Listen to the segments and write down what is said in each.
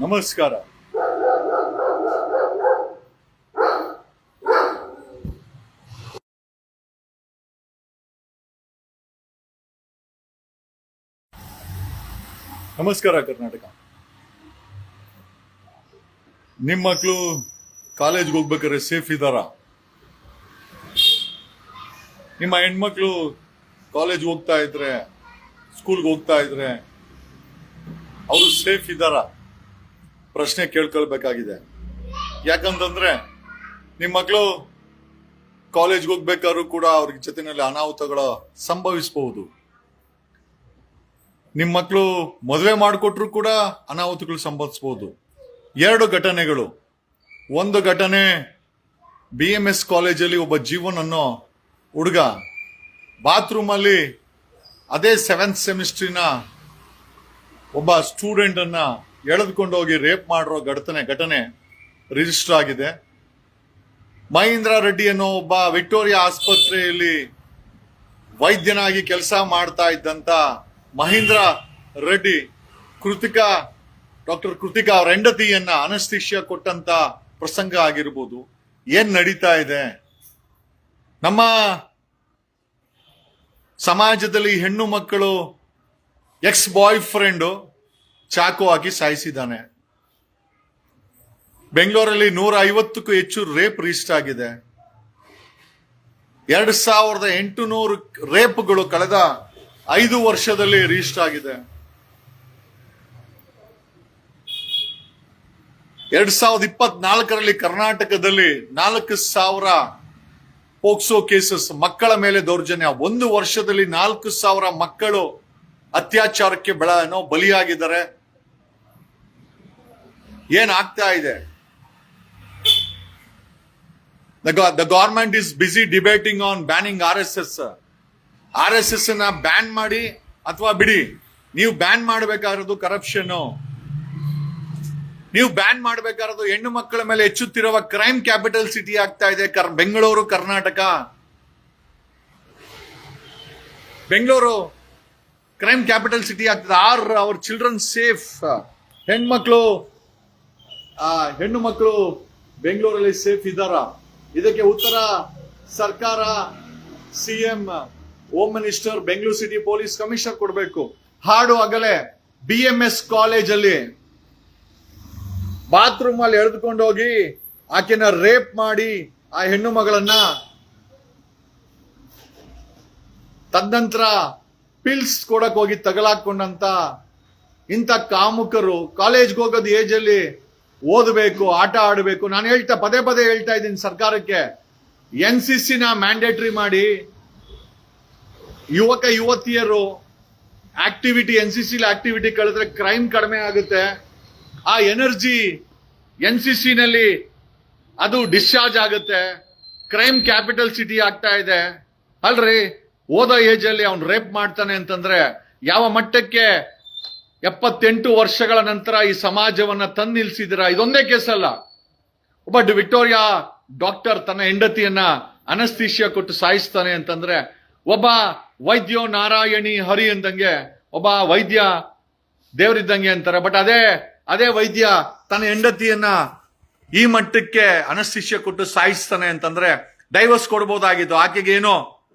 ನಮಸ್ಕಾರ. ನಮಸ್ಕಾರ ಕರ್ನಾಟಕ. ನಿಮ್ಮ ಮಕ್ಕಳು ಕಾಲೇಜ್ಗೆ ಹೋಗ್ಬೇಕಾದ್ರೆ ಸೇಫ್ ಇದ್ದಾರಾ? ನಿಮ್ಮ ಹೆಣ್ಮಕ್ಳು ಕಾಲೇಜ್ ಹೋಗ್ತಾ ಇದ್ರೆ ಸ್ಕೂಲ್ಗೆ ಹೋಗ್ತಾ ಇದ್ರೆ, ಅವರು ಸೇಫ್ ಇದ್ದಾರಾ? ಪ್ರಶ್ನೆ ಕೇಳ್ಕೊಳ್ಬೇಕಾಗಿದೆ. ಯಾಕಂತಂದ್ರೆ ನಿಮ್ಮ ಮಕ್ಕಳು ಕಾಲೇಜ್ಗೆ ಹೋಗ್ಬೇಕಾದ್ರೂ ಕೂಡ ಅವ್ರಿಗೆ ಜೊತೆನಲ್ಲಿ ಅನಾಹುತಗಳು ಸಂಭವಿಸಬಹುದು. ನಿಮ್ಮ ಮಕ್ಕಳು ಮದುವೆ ಮಾಡಿಕೊಟ್ರು ಕೂಡ ಅನಾಹುತಗಳು ಸಂಭವಿಸಬಹುದು. ಎರಡು ಘಟನೆಗಳು. ಒಂದು ಘಟನೆ ಬಿ ಎಂ ಎಸ್ ಕಾಲೇಜಲ್ಲಿ ಒಬ್ಬ ಜೀವನ್ ಅನ್ನೋ ಹುಡುಗ ಬಾತ್ರೂಮಲ್ಲಿ ಅದೇ ಸೆವೆಂತ್ ಸೆಮಿಸ್ಟ್ರಿನ ಒಬ್ಬ ಸ್ಟೂಡೆಂಟ್ ಅನ್ನ ಎಳೆದುಕೊಂಡು ಹೋಗಿ ರೇಪ್ ಮಾಡಿರೋ ಘಟನೆ ಘಟನೆ ರಿಜಿಸ್ಟರ್ ಆಗಿದೆ. ಮಹೇಂದ್ರ ರೆಡ್ಡಿ ಅನ್ನೋ ಒಬ್ಬ ವಿಕ್ಟೋರಿಯಾ ಆಸ್ಪತ್ರೆಯಲ್ಲಿ ವೈದ್ಯನಾಗಿ ಕೆಲಸ ಮಾಡ್ತಾ ಇದ್ದಂತ ಮಹೇಂದ್ರ ರೆಡ್ಡಿ, ಕೃತಿಕಾ, ಡಾಕ್ಟರ್ ಕೃತಿಕಾ ಅವರ ಹೆಂಡತಿಯನ್ನ ಅನಸ್ತಿಷ್ಯ ಕೊಟ್ಟಂತ ಪ್ರಸಂಗ ಆಗಿರ್ಬೋದು. ಏನ್ ನಡೀತಾ ಇದೆ? ನಮ್ಮ ಸಮಾಜದಲ್ಲಿ ಹೆಣ್ಣು ಮಕ್ಕಳು ಎಕ್ಸ್ ಬಾಯ್ ಫ್ರೆಂಡು ಚಾಕು ಹಾಕಿ ಸಾಯಿಸಿದ್ದಾನೆ. ಬೆಂಗಳೂರಲ್ಲಿ ನೂರ ಐವತ್ತಕ್ಕೂ ಹೆಚ್ಚು ರೇಪ್ ರಿಜಿಸ್ಟರ್ ಆಗಿದೆ. ಎರಡ್ ಸಾವಿರದ ಎಂಟು ನೂರು ರೇಪ್ಗಳು ಕಳೆದ ಐದು ವರ್ಷದಲ್ಲಿ ರಿಜಿಸ್ಟರ್ ಆಗಿದೆ. ಎರಡ್ ಸಾವಿರದ ಇಪ್ಪತ್ನಾಲ್ಕರಲ್ಲಿ ಕರ್ನಾಟಕದಲ್ಲಿ ನಾಲ್ಕು ಸಾವಿರ ಪೋಕ್ಸೋ ಕೇಸಸ್ ಮಕ್ಕಳ ಮೇಲೆ ದೌರ್ಜನ್ಯ. ಒಂದು ವರ್ಷದಲ್ಲಿ ನಾಲ್ಕು ಸಾವಿರ ಮಕ್ಕಳು ಅತ್ಯಾಚಾರಕ್ಕೆ ಬೆಳ ಬಲಿಯಾಗಿದ್ದಾರೆ. ಏನಾಗ್ತಾ ಇದೆ? The government is busy debating on banning R S S R S S ban ಮಾಡಿ ಅಥವಾ ಬಿಡಿ, ನೀವು ಬ್ಯಾನ್ ಮಾಡಬೇಕಾಗಿರೋದು ಕರಪ್ಷನ್ ನೀವು ಬ್ಯಾನ್ ಮಾಡಬೇಕಾಗಿರೋದು ಹೆಣ್ಣು ಮಕ್ಕಳ ಮೇಲೆ ಹೆಚ್ಚುತ್ತಿರುವ ಕ್ರೈಮ್ ಕ್ಯಾಪಿಟಲ್ ಸಿಟಿ ಆಗ್ತಾ ಇದೆ Bengaluru, Karnataka. Bengaluru crime capital city ಆಗ್ತದೆ ಆರ್, ಅವರ್ ಚಿಲ್ಡ್ರನ್ ಸೇಫ್ ಹೆಣ್ಮಕ್ಳು ಆ ಹೆಣ್ಣು ಮಕ್ಕಳು ಬೆಂಗಳೂರಲ್ಲಿ ಸೇಫ್ ಇದ್ದಾರ? ಇದಕ್ಕೆ ಉತ್ತರ ಸರ್ಕಾರ, CM, home minister, Bengaluru city police commissioner ಕೊಡಬೇಕು. ಹಾಡು ಆಗಲೇ ಬಿ ಎಂ ಎಸ್ ಕಾಲೇಜಲ್ಲಿ. ಬಾತ್ರೂಮ್ ಅಲ್ಲಿ ಎಳೆದುಕೊಂಡು ಹೋಗಿ ಆಕೆನ ರೇಪ್ ಮಾಡಿ ಆ ಹೆಣ್ಣು ಮಗಳನ್ನ ತದನಂತರ ಪಿಲ್ಸ್ ಕೊಡಕ್ ಹೋಗಿ ತಗಲಾಕೊಂಡಂತ ಇಂಥ ಕಾಮುಕರು, ಕಾಲೇಜ್ಗೆ ಹೋಗೋದು ಏಜ್ ಅಲ್ಲಿ ಓದಬೇಕು, ಆಟ ಆಡಬೇಕು. ನಾನು ಹೇಳ್ತಾ, ಪದೇ ಪದೇ ಹೇಳ್ತಾ ಇದ್ದೀನಿ ಸರ್ಕಾರಕ್ಕೆ. ಎನ್ ಸಿ ನ ಮ್ಯಾಂಡೇಟರಿ ಮಾಡಿ ಯುವಕ, ಯುವತಿಯರು ಆಕ್ಟಿವಿಟಿ ಎನ್ ಸಿ ಸಿಲಿ ಆಕ್ಟಿವಿಟಿ ಕಳೆದ್ರೆ ಕ್ರೈಮ್ ಕಡಿಮೆ ಆಗುತ್ತೆ. ಆ ಎನರ್ಜಿ ಎನ್ ಸಿ ಸಿ ನಲ್ಲಿ ಅದು ಡಿಸ್ಚಾರ್ಜ್ ಆಗುತ್ತೆ. ಕ್ರೈಮ್ ಕ್ಯಾಪಿಟಲ್ ಸಿಟಿ ಆಗ್ತಾ ಇದೆ. ಅಲ್ರಿ, ಓದೋ ಏಜ್ ಅಲ್ಲಿ ಅವ್ನು ರೇಪ್ ಮಾಡ್ತಾನೆ ಅಂತಂದ್ರೆ ಯಾವ ಮಟ್ಟಕ್ಕೆ ಎಪ್ಪತ್ತೆಂಟು ವರ್ಷಗಳ ನಂತರ ಈ ಸಮಾಜವನ್ನ ತಂದು ನಿಲ್ಲಿಸಿದ್ರ ಇದೊಂದೇ ಕೇಸ್ ಅಲ್ಲ ಒಬ್ಬ ವಿಕ್ಟೋರಿಯಾ ಡಾಕ್ಟರ್ ತನ್ನ ಹೆಂಡತಿಯನ್ನ ಅನಸ್ತೀಶಿಯಾ ಕೊಟ್ಟು ಸಾಯಿಸ್ತಾನೆ ಅಂತಂದ್ರೆ ಒಬ್ಬ ವೈದ್ಯೋ ನಾರಾಯಣಿ ಹರಿ ಅಂದಂಗೆ ಒಬ್ಬ ವೈದ್ಯ ದೇವರಿದ್ದಂಗೆ ಅಂತಾರೆ. ಬಟ್ ಅದೇ ಅದೇ ವೈದ್ಯ ತನ್ನ ಹೆಂಡತಿಯನ್ನ ಈ ಮಟ್ಟಕ್ಕೆ ಅನಸ್ತಿಷ್ಯ ಕೊಟ್ಟು ಸಾಯಿಸ್ತಾನೆ ಅಂತಂದ್ರೆ ಡೈವರ್ಸ್ ಕೊಡ್ಬೋದಾಗಿತ್ತು. ಆಕೆಗೆ ಏನೋ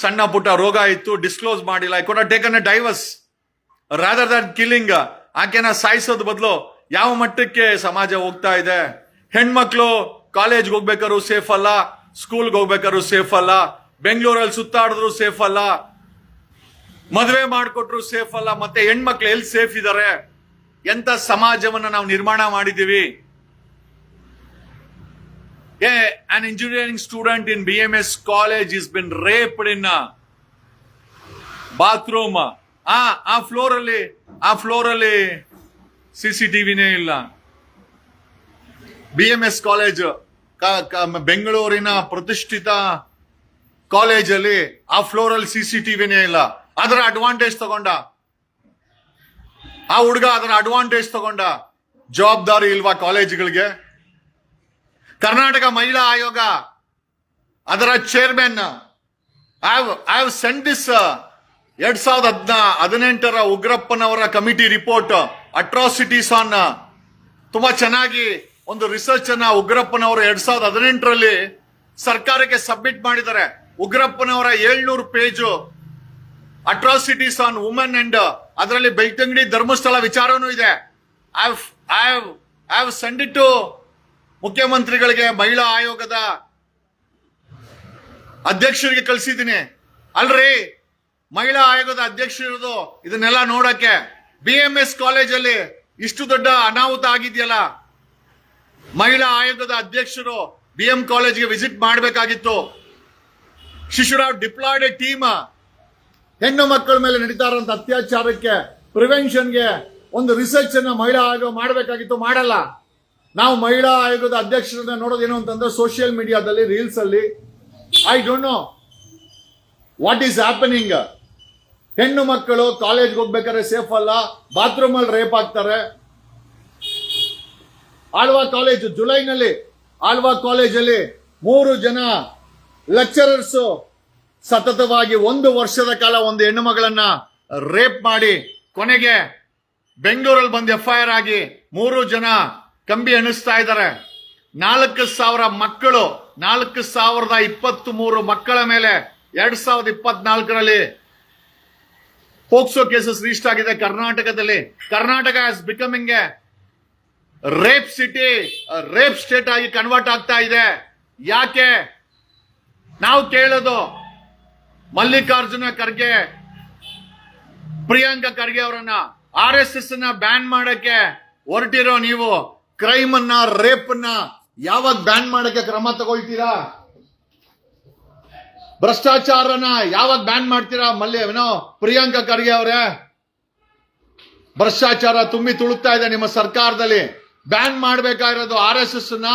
ಸಣ್ಣ ಪುಟ್ಟ ರೋಗ ಇತ್ತು, ಡಿಸ್ಕ್ಲೋಸ್ ಮಾಡಿಲ್ಲ. ಕೂಡ taken divorce. Rather than killing ಆಕೆನ ಸಾಯಿಸೋದ್ ಬದಲು ಯಾವ ಮಟ್ಟಕ್ಕೆ ಸಮಾಜ ಹೋಗ್ತಾ ಇದೆ? ಹೆಣ್ಮಕ್ಳು ಕಾಲೇಜ್ಗೆ ಹೋಗ್ಬೇಕಾದ್ರು ಸೇಫ್ ಅಲ್ಲ ಸ್ಕೂಲ್ಗೆ ಹೋಗ್ಬೇಕಾದ್ರು ಸೇಫ್ ಅಲ್ಲ, ಬೆಂಗಳೂರಲ್ಲಿ ಸುತ್ತಾಡಿದ್ರು ಸೇಫ್ ಅಲ್ಲ, ಮದುವೆ ಮಾಡಿಕೊಟ್ರು ಸೇಫ್ ಅಲ್ಲ, ಮತ್ತೆ ಹೆಣ್ಮಕ್ಳು ಎಲ್ಲಿ ಸೇಫ್ ಇದ್ದಾರೆ ಎಂತ ಸಮಾಜವನ್ನ ನಾವು ನಿರ್ಮಾಣ ಮಾಡಿದೀವಿ a engineering student in B M S college is been raped in bathroom ಆ ಆ ಫ್ಲೋರ್ ಅಲ್ಲಿ ಆ ಫ್ಲೋರ್ ಅಲ್ಲಿ ಸಿ ಸಿ ಟಿವಿನೇ ಇಲ್ಲ. ಬಿ ಎಂ ಎಸ್ ಕಾಲೇಜ್ ಬೆಂಗಳೂರಿನ ಪ್ರತಿಷ್ಠಿತ ಕಾಲೇಜಲ್ಲಿ ಆ ಫ್ಲೋರ್ ಅಲ್ಲಿ ಸಿ ಸಿ ಟಿವಿನೇ ಇಲ್ಲ. ಅದರ ಅಡ್ವಾಂಟೇಜ್ ತಗೊಂಡ. ಆ ಹುಡುಗ ಅದರ ಅಡ್ವಾಂಟೇಜ್ ತಗೊಂಡ ಜವಾಬ್ದಾರಿ ಇಲ್ವಾ ಕಾಲೇಜುಗಳಿಗೆ? ಕರ್ನಾಟಕ ಮಹಿಳಾ ಆಯೋಗ ಅದರ chairman I have sent this ಎರಡ್ ಸಾವಿರದ ಹದಿನಾ ಹದಿನೆಂಟರ ಉಗ್ರಪ್ಪನವರ ಕಮಿಟಿ ರಿಪೋರ್ಟ್ ಅಟ್ರಾಸಿಟೀಸ್ ಆನ್ ತುಂಬಾ ಚೆನ್ನಾಗಿ ಒಂದು ರಿಸರ್ಚ್ ಅನ್ನ ಉಗ್ರಪ್ಪನವರು ಎರಡ್ ಸಾವಿರದ ಹದಿನೆಂಟರಲ್ಲಿ ಸರ್ಕಾರಕ್ಕೆ ಸಬ್ಮಿಟ್ ಮಾಡಿದ್ದಾರೆ. ಉಗ್ರಪ್ಪನವರ ಏಳ್ನೂರು page atrocities on women and ಅದರಲ್ಲಿ ಬೆಳ್ತಂಗಡಿ ಧರ್ಮಸ್ಥಳ ವಿಚಾರನೂ ಇದೆ. ಟು ಮುಖ್ಯಮಂತ್ರಿಗಳಿಗೆ, ಮಹಿಳಾ ಆಯೋಗದ ಅಧ್ಯಕ್ಷರಿಗೆ ಕಳಿಸಿದ್ದೀನಿ. ಅಲ್ರಿ? ಮಹಿಳಾ ಆಯೋಗದ ಅಧ್ಯಕ್ಷರದು ಇದನ್ನೆಲ್ಲ ನೋಡಕ್ಕೆ ಬಿ ಎಂ ಎಸ್ ಕಾಲೇಜಲ್ಲಿ ಇಷ್ಟು ದೊಡ್ಡ ಅನಾಹುತ ಆಗಿದೆಯಲ್ಲ? ಮಹಿಳಾ ಆಯೋಗದ ಅಧ್ಯಕ್ಷರು ಬಿ ಎಂ ಕಾಲೇಜ್ಗೆ ವಿಸಿಟ್ ಮಾಡಬೇಕಾಗಿತ್ತು. ಶಿಶುರಾವ್ ಡಿಪ್ಲಾಯ್ಡ್ ಟೀಮ್ ಹೆಣ್ಣು ಮಕ್ಕಳ ಮೇಲೆ ನಡೀತಾ ಇರುವಂತ ಅತ್ಯಾಚಾರಕ್ಕೆ ಪ್ರಿವೆನ್ಷನ್ಗೆ ಒಂದು ರಿಸರ್ಚ್ ಅನ್ನ ಮಹಿಳಾ ಆಯೋಗ ಮಾಡಬೇಕಾಗಿತ್ತು. ಮಾಡಲ್ಲ. ನಾವು ಮಹಿಳಾ ಆಯೋಗದ ಅಧ್ಯಕ್ಷರನ್ನ ನೋಡೋದೇನು ಅಂತಂದ್ರೆ ಸೋಷಿಯಲ್ ಮೀಡಿಯಾದಲ್ಲಿ ರೀಲ್ಸ್ ಅಲ್ಲಿ. I don't know what is happening ಹೆಣ್ಣು ಮಕ್ಕಳು ಕಾಲೇಜ್ಗೆ ಹೋಗ್ಬೇಕಾದ್ರೆ ಸೇಫ್ ಅಲ್ಲ ಬಾತ್ರೂಮ್ ಅಲ್ಲಿ ರೇಪ್ ಆಗ್ತಾರೆ. ಆಳ್ವಾ ಕಾಲೇಜು ಜುಲೈನಲ್ಲಿ, ಆಳ್ವಾ ಕಾಲೇಜಲ್ಲಿ ಮೂರು ಜನ ಲೆಕ್ಚರರ್ಸ್ ಸತತವಾಗಿ ಒಂದು ವರ್ಷದ ಕಾಲ ಒಂದು ಹೆಣ್ಣು ಮಗಳನ್ನ ರೇಪ್ ಮಾಡಿ ಕೊನೆಗೆ ಬೆಂಗಳೂರಲ್ಲಿ ಬಂದು ಎಫ್ ಐ ಆರ್ ಆಗಿ ಮೂರು ಜನ ಕಂಬಿ ಎಣಿಸ್ತಾ ಇದ್ದಾರೆ. ನಾಲ್ಕು ಸಾವಿರ ಮಕ್ಕಳು, ನಾಲ್ಕು ಸಾವಿರದ ಇಪ್ಪತ್ತ್ ಮೂರು ಮಕ್ಕಳ ಮೇಲೆ ಎರಡ್ ಸಾವಿರದ ಇಪ್ಪತ್ನಾಲ್ಕರಲ್ಲಿ ಪೋಕ್ಸೋ ಕೇಸಸ್ ರಿಜಿಸ್ಟರ್ ಆಗಿದೆ ಕರ್ನಾಟಕದಲ್ಲಿ. Karnataka as becoming a rape city rape state ಆಗಿ ಕನ್ವರ್ಟ್ ಆಗ್ತಾ ಇದೆ. ಯಾಕೆ? ನಾವು ಕೇಳೋದು ಮಲ್ಲಿಕಾರ್ಜುನ ಖರ್ಗೆ, ಪ್ರಿಯಾಂಕಾ ಖರ್ಗೆ ಅವರನ್ನ ಆರ್ ಎಸ್ ಎಸ್ನ ಬ್ಯಾನ್ ಮಾಡಕ್ಕೆ ಹೊರಟಿರೋ ನೀವು ಕ್ರೈಮ್ ಅನ್ನ ರೇಪ್ ಅನ್ನ ಯಾವಾಗ ಬ್ಯಾನ್ ಮಾಡಕ್ಕೆ ಕ್ರಮ ತಗೊಳ್ತೀರಾ? ಭ್ರಷ್ಟಾಚಾರನ ಯಾವಾಗ ಬ್ಯಾನ್ ಮಾಡ್ತೀರಾ? ಮಲ್ಲಿ, ಏನೋ ಪ್ರಿಯಾಂಕಾ ಖರ್ಗೆ ಅವರೇ? ಭ್ರಷ್ಟಾಚಾರ ತುಂಬಿ ತುಳುಕ್ತಾ ಇದೆ ನಿಮ್ಮ ಸರ್ಕಾರದಲ್ಲಿ. ಬ್ಯಾನ್ ಮಾಡಬೇಕಾಗಿರೋದು ಆರ್ ಎಸ್ ಎಸ್ನ